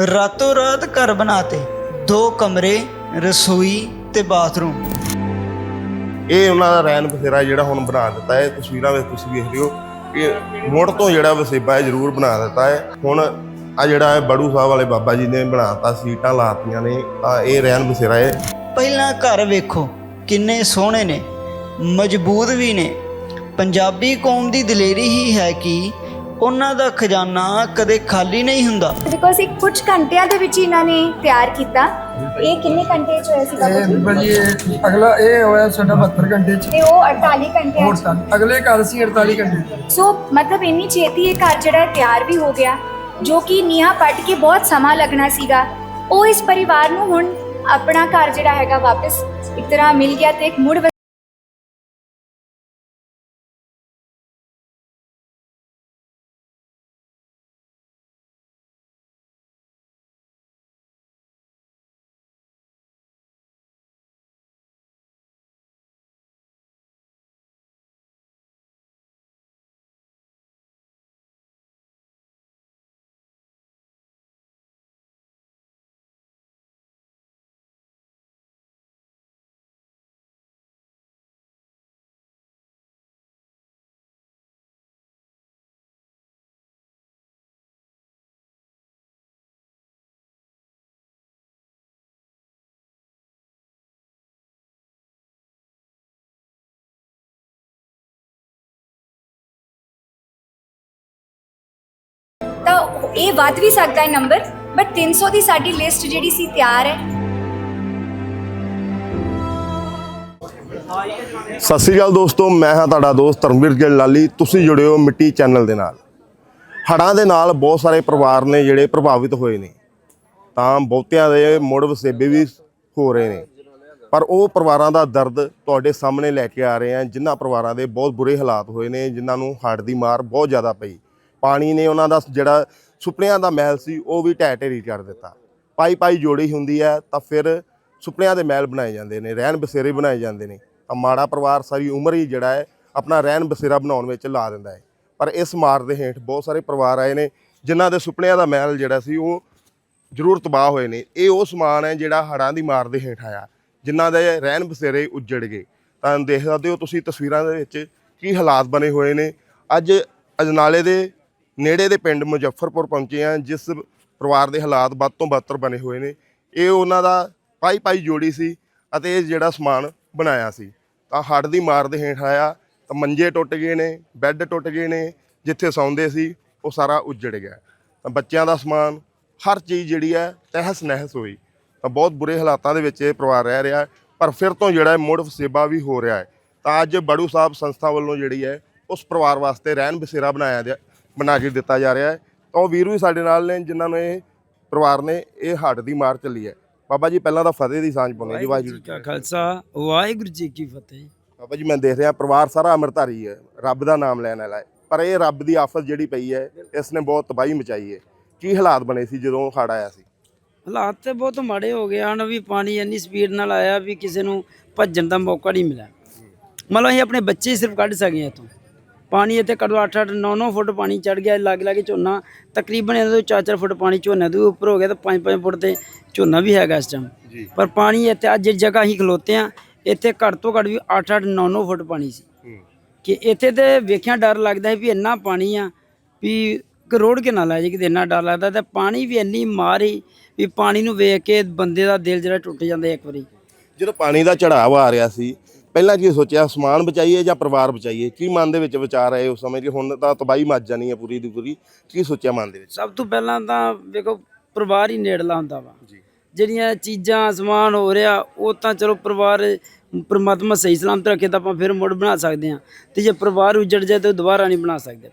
ਰਾਤੋਂ ਰਾਤ ਘਰ ਬਣਾਤੇ ਦੋ ਕਮਰੇ ਰਸੋਈ ਤੇ ਬਾਥਰੂਮ। ਇਹ ਉਹਨਾਂ ਦਾ ਰੈਨ ਬਸੇਰਾ ਜਿਹੜਾ ਹੁਣ ਬਣਾ ਦਿੱਤਾ ਹੈ ਤਸਵੀਰਾਂ ਵਿੱਚ ਤੁਸੀਂ ਵੇਖ ਲਿਓ। ਇਹ ਮੁੜ ਤੋਂ ਜਿਹੜਾ ਵਸੇਬਾ ਹੈ ਜ਼ਰੂਰ ਬਣਾ ਦਿੱਤਾ ਹੈ। ਹੁਣ ਆ ਜਿਹੜਾ ਹੈ ਬੜੂ ਸਾਹਿਬ ਵਾਲੇ ਬਾਬਾ ਜੀ ਨੇ ਬਣਾਤਾ ਸੀਟਾਂ ਲਾਤੀਆਂ ਨੇ ਆ ਇਹ ਰੈਨ ਬਸੇਰਾ ਹੈ। ਪਹਿਲਾਂ ਘਰ ਵੇਖੋ ਕਿੰਨੇ ਸੋਹਣੇ ਨੇ ਮਜ਼ਬੂਤ ਵੀ ਨੇ। ਪੰਜਾਬੀ ਕੌਮ ਦੀ ਦਲੇਰੀ ਹੀ ਹੈ ਕਿ ਉਹਨਾਂ ਦਾ ਖਜ਼ਾਨਾ ਕਦੇ ਖਾਲੀ ਨਹੀਂ ਹੁੰਦਾ। ਬਿਕੋਜ਼ ਇੱਕ ਕੁਝ ਘੰਟਿਆਂ ਦੇ ਵਿੱਚ ਇਹਨਾਂ ਨੇ ਤਿਆਰ ਕੀਤਾ। ਇਹ ਕਿੰਨੇ ਘੰਟੇ ਚ ਹੋਇਆ ਸੀ ਬਾਬਾ ਇਹ ਜੀ ਭਾਜੀ ਇਹ ਅਗਲਾ ਇਹ ਹੋਇਆ ਸਾਡਾ 72 ਘੰਟੇ ਚ। ਤੇ ਉਹ 48 ਘੰਟਿਆਂ ਹੋਰ ਤਾਂ ਅਗਲੇ ਘਰ ਸੀ 48 ਘੰਟੇ ਸੋ ਮਤਲਬ ਇੰਨੀ ਛੇਤੀ ਇਹ ਘਰ ਜਿਹੜਾ ਤਿਆਰ ਵੀ ਹੋ ਗਿਆ ਜੋ ਕਿ ਨੀਹਾਂ ਪੱਟ ਕੇ ਬਹੁਤ ਸਮਾਂ ਲੱਗਣਾ ਸੀਗਾ। ਉਹ ਇਸ ਪਰਿਵਾਰ ਨੂੰ ਹੁਣ ਆਪਣਾ ਘਰ ਜਿਹੜਾ ਹੈਗਾ ਵਾਪਸ ਇੱਕ ਤਰ੍ਹਾਂ ਮਿਲ ਗਿਆ ਤੇ ਇੱਕ ਮੁੜ ਤਾਂ ਇਹ ਵੱਧ ਵੀ ਸਕਦਾ ਹੈ ਨੰਬਰ ਬਟ 300 ਦੀ ਸਾਡੀ ਲਿਸਟ ਜਿਹੜੀ ਸੀ ਤਿਆਰ ਹੈ। ਸਤਿ ਸ੍ਰੀ ਅਕਾਲ ਦੋਸਤੋ, ਮੈਂ ਹਾਂ ਤੁਹਾਡਾ ਦੋਸਤ ਧਰਮਵੀਰ ਗਿੱਲ ਲਾਲੀ। ਤੁਸੀਂ ਜੁੜੇ ਹੋ ਮਿੱਟੀ ਚੈਨਲ ਦੇ ਨਾਲ। ਹੜ੍ਹਾਂ ਦੇ ਨਾਲ ਬਹੁਤ ਸਾਰੇ ਪਰਿਵਾਰ ਨੇ ਜਿਹੜੇ ਪ੍ਰਭਾਵਿਤ ਹੋਏ ਨੇ। ਤਾਂ ਬਹੁਤਿਆਂ ਦੇ ਮੁੜ ਵਸੇਬੇ ਵੀ ਹੋ ਰਹੇ ਨੇ। ਪਰ ਉਹ ਪਰਿਵਾਰਾਂ ਦਾ ਦਰਦ ਤੁਹਾਡੇ ਸਾਹਮਣੇ ਲੈ ਕੇ ਆ ਰਹੇ ਹਾਂ ਜਿਨ੍ਹਾਂ ਪਰਿਵਾਰਾਂ ਦੇ ਬਹੁਤ ਬੁਰੇ ਹਾਲਾਤ ਹੋਏ ਨੇ, ਜਿਨ੍ਹਾਂ ਨੂੰ ਹੜ੍ਹ ਦੀ ਮਾਰ ਬਹੁਤ ਜ਼ਿਆਦਾ ਪਈ। ਪਾਣੀ ਨੇ ਉਹਨਾਂ ਦਾ ਜਿਹੜਾ ਸੁਪਨਿਆਂ ਦਾ ਮਹਿਲ ਸੀ, ਉਹ ਵੀ ਢਹਿ ਢੇਰੀ ਕਰ ਦਿੱਤਾ। ਪਾਈ ਪਾਈ ਜੋੜੀ ਹੁੰਦੀ ਹੈ, ਤਾਂ ਫਿਰ ਸੁਪਨਿਆਂ ਦੇ ਮਹਿਲ ਬਣਾਏ ਜਾਂਦੇ ਨੇ, ਰਹਿਣ ਬਸੇਰੇ ਬਣਾਏ ਜਾਂਦੇ ਨੇ। ਤਾਂ ਮਾੜਾ ਪਰਿਵਾਰ ਸਾਰੀ ਉਮਰ ਹੀ ਜਿਹੜਾ ਹੈ, ਆਪਣਾ ਰਹਿਣ ਬਸੇਰਾ ਬਣਾਉਣ ਵਿੱਚ ਲਾ ਦਿੰਦਾ ਹੈ। ਪਰ ਇਸ ਮਾਰ ਦੇ ਹੇਠ ਬਹੁਤ ਸਾਰੇ ਪਰਿਵਾਰ ਆਏ ਨੇ, ਜਿਨ੍ਹਾਂ ਦੇ ਸੁਪਨਿਆਂ ਦਾ ਮਹਿਲ ਜਿਹੜਾ ਸੀ, ਉਹ ਜ਼ਰੂਰ ਤਬਾਹ ਹੋਏ ਨੇ। ਇਹ ਉਹ ਸਮਾਨ ਹੈ ਜਿਹੜਾ ਹੜ੍ਹਾਂ ਦੀ ਮਾਰ ਦੇ ਹੇਠ ਆਇਆ, ਜਿਨ੍ਹਾਂ ਦੇ ਰਹਿਣ ਬਸੇਰੇ ਉੱਜੜ ਗਏ। ਤਾਂ ਦੇਖ ਸਕਦੇ ਹੋ ਤੁਸੀਂ ਤਸਵੀਰਾਂ ਦੇ ਵਿੱਚ ਕੀ ਹਾਲਾਤ ਬਣੇ ਹੋਏ ਨੇ। ਅੱਜ ਅਜਨਾਲੇ ਦੇ ਨੇੜੇ ਦੇ ਪਿੰਡ ਮੁਜ਼ੱਫਰਪੁਰ ਪਹੁੰਚੇ ਆ ਜਿਸ ਪਰਿਵਾਰ ਦੇ ਹਾਲਾਤ ਵੱਧ ਤੋਂ ਬੱਤਰ ਬਣੇ ਹੋਏ ਨੇ। ਇਹ ਉਹਨਾਂ ਦਾ ਪਾਈ ਪਾਈ ਜੋੜੀ ਸੀ ਅਤੇ ਇਹ ਜਿਹੜਾ ਸਮਾਨ ਬਣਾਇਆ ਸੀ। ਤਾਂ ਹੜ੍ਹ ਦੀ ਮਾਰ ਦੇ ਹੇਠ ਆਇਆ, ਤਾਂ ਮੰਜੇ ਟੁੱਟ ਗਏ ਨੇ, ਬੈੱਡ ਟੁੱਟ ਗਏ ਨੇ, ਜਿੱਥੇ ਸੌਂਦੇ ਸੀ, ਉਹ ਸਾਰਾ ਉੱਜੜ ਗਿਆ। ਤਾਂ ਬੱਚਿਆਂ ਦਾ ਸਮਾਨ, ਹਰ ਚੀਜ਼ ਜਿਹੜੀ ਹੈ, ਤਹਿਸ ਨਹਿਸ ਹੋਈ। ਤਾਂ ਬਹੁਤ ਬੁਰੇ ਹਾਲਾਤਾਂ ਦੇ ਵਿੱਚ ਇਹ ਪਰਿਵਾਰ ਰਹਿ ਰਿਹਾ, ਪਰ ਫਿਰ ਤੋਂ ਜਿਹੜਾ ਮੁੜ ਵਸੇਬਾ ਵੀ ਹੋ ਰਿਹਾ ਹੈ, ਤਾਂ ਅੱਜ ਬੜੂ ਸਾਹਿਬ ਸੰਸਥਾ ਵੱਲੋਂ ਜਿਹੜੀ ਹੈ, ਉਸ ਪਰਿਵਾਰ ਵਾਸਤੇ ਰਹਿਣ ਬਸੇਰਾ ਬਣਾਇਆ ਜਾ ਬਣਾ ਕੇ ਦਿੱਤਾ ਜਾ ਰਿਹਾ ਹੈ। ਤਾਂ ਉਹ ਵੀਰ ਵੀ ਸਾਡੇ ਨਾਲ ਨੇ ਜਿਨ੍ਹਾਂ ਨੂੰ ਇਹ ਪਰਿਵਾਰ ਨੇ ਇਹ ਹੱਡ ਦੀ ਮਾਰ ਚੱਲੀ ਹੈ। ਬਾਬਾ ਜੀ ਪਹਿਲਾਂ ਤਾਂ ਫਤਿਹ ਦੀ ਸਾਂਝ ਪਾਉਂਦੇ ਜੀ ਵਾਹਿਗੁਰੂ ਜੀ ਕਾ ਖਾਲਸਾ ਵਾਹਿਗੁਰੂ ਜੀ ਕੀ ਫਤਿਹ। ਬਾਬਾ ਜੀ ਮੈਂ ਦੇਖ ਰਿਹਾ ਪਰਿਵਾਰ ਸਾਰਾ ਅੰਮ੍ਰਿਤਧਾਰੀ ਹੈ ਰੱਬ ਦਾ ਨਾਮ ਲੈਣ ਵਾਲਾ ਹੈ। ਪਰ ਇਹ ਰੱਬ ਦੀ ਆਫਤ ਜਿਹੜੀ ਪਈ ਹੈ ਇਸ ਨੇ ਬਹੁਤ ਤਬਾਹੀ ਮਚਾਈ ਹੈ। ਕੀ ਹਾਲਾਤ ਬਣੇ ਸੀ ਜਦੋਂ ਹੜ ਆਇਆ ਸੀ? ਹਾਲਾਤ ਤੇ ਬਹੁਤ ਮਾੜੇ ਹੋ ਗਏ ਹਨ ਵੀ ਪਾਣੀ ਇੰਨੀ ਸਪੀਡ ਨਾਲ ਆਇਆ ਵੀ ਕਿਸੇ ਨੂੰ ਭੱਜਣ ਦਾ ਮੌਕਾ ਨਹੀਂ ਮਿਲਿਆ। ਮਤਲਬ ਅਸੀਂ ਆਪਣੇ ਬੱਚੇ ਸਿਰਫ ਕੱਢ ਸਕੇ ਇੱਥੋਂ। ਪਾਣੀ ਇੱਥੇ ਕਦੋਂ 8 8 9 9 ਫੁੱਟ ਪਾਣੀ ਚੜ ਗਿਆ ਲਾਗੇ ਲਾਗੇ ਝੋਨਾ। ਤਕਰੀਬਨ ਇਹਦੇ ਤੋਂ 4 4 ਫੁੱਟ ਪਾਣੀ ਝੋਨੇ ਦੇ ਉੱਪਰ ਹੋ ਗਿਆ ਤਾਂ 5 5 ਫੁੱਟ ਤੇ ਝੋਨਾ ਵੀ ਹੈਗਾ ਇਸ ਟਾਈਮ ਪਰ ਪਾਣੀ ਇੱਥੇ ਅੱਜ ਜਗ੍ਹਾ ਅਸੀਂ ਖਲੋਤੇ ਆ ਇੱਥੇ ਘੱਟ ਤੋਂ ਘੱਟ ਵੀ 8 8 9 9 ਫੁੱਟ ਪਾਣੀ ਸੀ। ਕਿ ਇੱਥੇ ਤੇ ਵੇਖਿਆ ਡਰ ਲੱਗਦਾ ਹੈ ਵੀ ਇੰਨਾ ਪਾਣੀ ਆ ਵੀ ਕਰੋੜ ਕੇ ਨਾ ਲੈ ਜੇ ਕਿਤੇ ਇੰਨਾ ਡਰ ਲੱਗਦਾ ਤੇ ਪਾਣੀ ਵੀ ਇੰਨੀ ਮਾਰੀ ਵੀ ਪਾਣੀ ਨੂੰ ਵੇਖ ਕੇ ਬੰਦੇ ਦਾ ਦਿਲ ਜਿਹੜਾ ਟੁੱਟ ਜਾਂਦਾ ਇੱਕ ਵਾਰੀ। ਜਦੋਂ ਪਾਣੀ ਦਾ ਚੜਾਵ ਆ ਰਿਹਾ ਸੀ ਪਹਿਲਾਂ ਕੀ ਸੋਚਿਆ ਸਮਾਨ ਬਚਾਈਏ ਜਾਂ ਪਰਿਵਾਰ ਬਚਾਈਏ? ਕੀ ਮਨ ਦੇ ਵਿੱਚ ਵਿਚਾਰ ਆਏ ਉਸ ਸਮੇਂ? ਕਿ ਹੁਣ ਤਾਂ ਤਬਾਹੀ ਮੱਚ ਜਾਣੀ ਹੈ ਪੂਰੀ ਦੀ ਪੂਰੀ ਕੀ ਸੋਚਿਆ ਮਨ ਦੇ ਵਿੱਚ? ਸਭ ਤੋਂ ਪਹਿਲਾਂ ਤਾਂ ਵੇਖੋ ਪਰਿਵਾਰ ਹੀ ਨੇੜਲਾ ਹੁੰਦਾ ਵਾ। ਜਿਹੜੀਆਂ ਚੀਜ਼ਾਂ ਸਮਾਨ ਹੋ ਰਿਹਾ ਉਹ ਤਾਂ ਚਲੋ ਪਰਿਵਾਰ ਪਰਮਾਤਮਾ ਸਹੀ ਸਲਾਮਤ ਰੱਖੇ ਤਾਂ ਆਪਾਂ ਫਿਰ ਮੁੜ ਬਣਾ ਸਕਦੇ ਹਾਂ। ਤੇ ਜੇ ਪਰਿਵਾਰ ਉਜੜ ਜਾਏ ਤਾਂ ਦੁਬਾਰਾ ਨਹੀਂ ਬਣਾ ਸਕਦੇ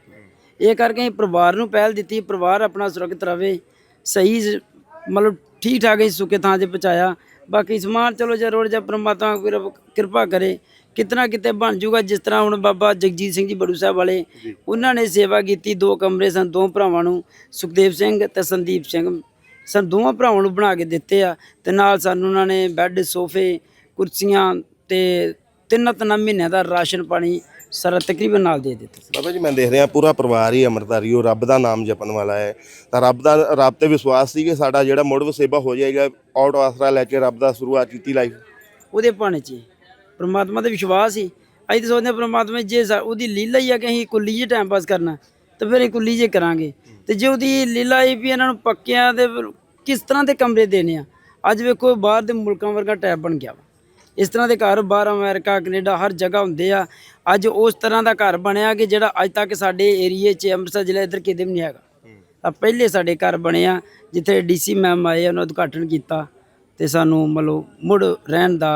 ਇਹ ਕਰਕੇ ਪਰਿਵਾਰ ਨੂੰ ਪਹਿਲ ਦਿੱਤੀ ਪਰਿਵਾਰ ਆਪਣਾ ਸੁਰੱਖਿਅਤ ਰਵੇ ਸਹੀ ਮਤਲਬ ਠੀਕ ਠਾਕ ਹੀ ਸੁੱਕੇ ਥਾਂ 'ਤੇ ਪਹੁੰਚਾਇਆ। ਬਾਕੀ ਸਮਾਨ ਚਲੋ ਜੇ ਰੋੜ ਜਾ ਪਰਮਾਤਮਾ ਕਿਰ- ਕਿਰਪਾ ਕਰੇ ਕਿਤਨਾ ਕਿਤੇ ਬਣ ਜਾਊਗਾ ਜਿਸ ਤਰ੍ਹਾਂ ਹੁਣ ਬਾਬਾ ਜਗਜੀਤ ਸਿੰਘ ਜੀ ਬੜੂ ਸਾਹਿਬ ਵਾਲੇ ਉਹਨਾਂ ਨੇ ਸੇਵਾ ਕੀਤੀ ਦੋ ਕਮਰੇ ਸਨ ਦੋ ਭਰਾਵਾਂ ਨੂੰ ਸੁਖਦੇਵ ਸਿੰਘ ਤੇ ਸੰਦੀਪ ਸਿੰਘ। ਸਨ ਦੋਵਾਂ ਭਰਾਵਾਂ ਨੂੰ ਬਣਾ ਕੇ ਦਿੱਤੇ ਆ ਤੇ ਨਾਲ ਸਾਨੂੰ ਉਹਨਾਂ ਨੇ ਬੈੱਡ ਸੋਫੇ ਕੁਰਸੀਆਂ ਤੇ ਤਿੰਨ ਤਿੰਨ ਮਹੀਨਿਆਂ ਦਾ ਰਾਸ਼ਨ ਪਾਣੀ ਸਾਰਾ ਤਕਰੀਬਨ ਨਾਲ ਦੇ ਦਿੱਤਾ ਸੀ। ਬਾਬਾ ਜੀ ਮੈਂ ਦੇਖ ਰਿਹਾ ਪੂਰਾ ਪਰਿਵਾਰ ਹੀ ਅੰਮ੍ਰਿਤਧਾਰੀ ਉਹ ਰੱਬ ਦਾ ਨਾਮ ਜਪਣ ਵਾਲਾ ਹੈ। ਤਾਂ ਰੱਬ ਦਾ ਰੱਬ ਤੇ ਵਿਸ਼ਵਾਸ ਸੀ ਕਿ ਸਾਡਾ ਜਿਹੜਾ ਮੁੜ ਵਸੇਬਾ ਹੋ ਜਾਏਗਾ ਆਊਟ ਆਸਰਾ ਲੈ ਕੇ ਰੱਬ ਦਾ ਸ਼ੁਰੂਆਤ ਕੀਤੀ ਲਾਈਫ ਉਹਦੇ ਭਾਣੇ 'ਚ ਹੀ। ਪ੍ਰਮਾਤਮਾ ਤੇ ਵਿਸ਼ਵਾਸ ਸੀ। ਅਸੀਂ ਤਾਂ ਸੋਚਦੇ ਹਾਂ ਪ੍ਰਮਾਤਮਾ ਜੇ ਸਾ- ਉਹਦੀ ਲੀਲਾ ਹੀ ਆ ਕਿ ਅਸੀਂ ਕੁੱਲੀ ਜੇ ਟਾਈਮ ਪਾਸ ਕਰਨਾ ਤਾਂ ਫਿਰ ਅਸੀਂ ਕੁੱਲੀ ਜੇ ਕਰਾਂਗੇ। ਤੇ ਜੇ ਉਹਦੀ ਲੀਲਾ ਹੀ ਵੀ ਇਹਨਾਂ ਨੂੰ ਪੱਕਿਆਂ ਦੇ ਫਿਰ ਕਿਸ ਤਰ੍ਹਾਂ ਦੇ ਕਮਰੇ ਦੇਣੇ ਆ ਅੱਜ ਵੇਖੋ ਬਾਹਰ ਦੇ ਮੁਲਕਾਂ ਵਰਗਾ ਟੈਬ ਬਣ ਗਿਆ ਵਾ। ਇਸ ਤਰ੍ਹਾਂ ਦੇ ਘਰ ਬਾਹਰ ਅਮਰੀਕਾ ਕੈਨੇਡਾ ਹਰ ਜਗ੍ਹਾ ਹੁੰਦੇ ਆ। ਅੱਜ ਉਸ ਤਰ੍ਹਾਂ ਦਾ ਘਰ ਬਣਿਆ ਕਿ ਜਿਹੜਾ ਅੱਜ ਤੱਕ ਸਾਡੇ ਏਰੀਏ 'ਚ ਅੰਮ੍ਰਿਤਸਰ ਜ਼ਿਲ੍ਹੇ ਇੱਧਰ ਕਿਤੇ ਵੀ ਨਹੀਂ ਹੈਗਾ। ਤਾਂ ਪਹਿਲੇ ਸਾਡੇ ਘਰ ਬਣਿਆ ਜਿੱਥੇ ਡੀਸੀ ਮੈਮ ਆਏ ਉਹਨਾਂ ਉਦਘਾਟਨ ਕੀਤਾ ਤੇ ਸਾਨੂੰ ਮਤਲਬ ਮੁੜ ਰਹਿਣ ਦਾ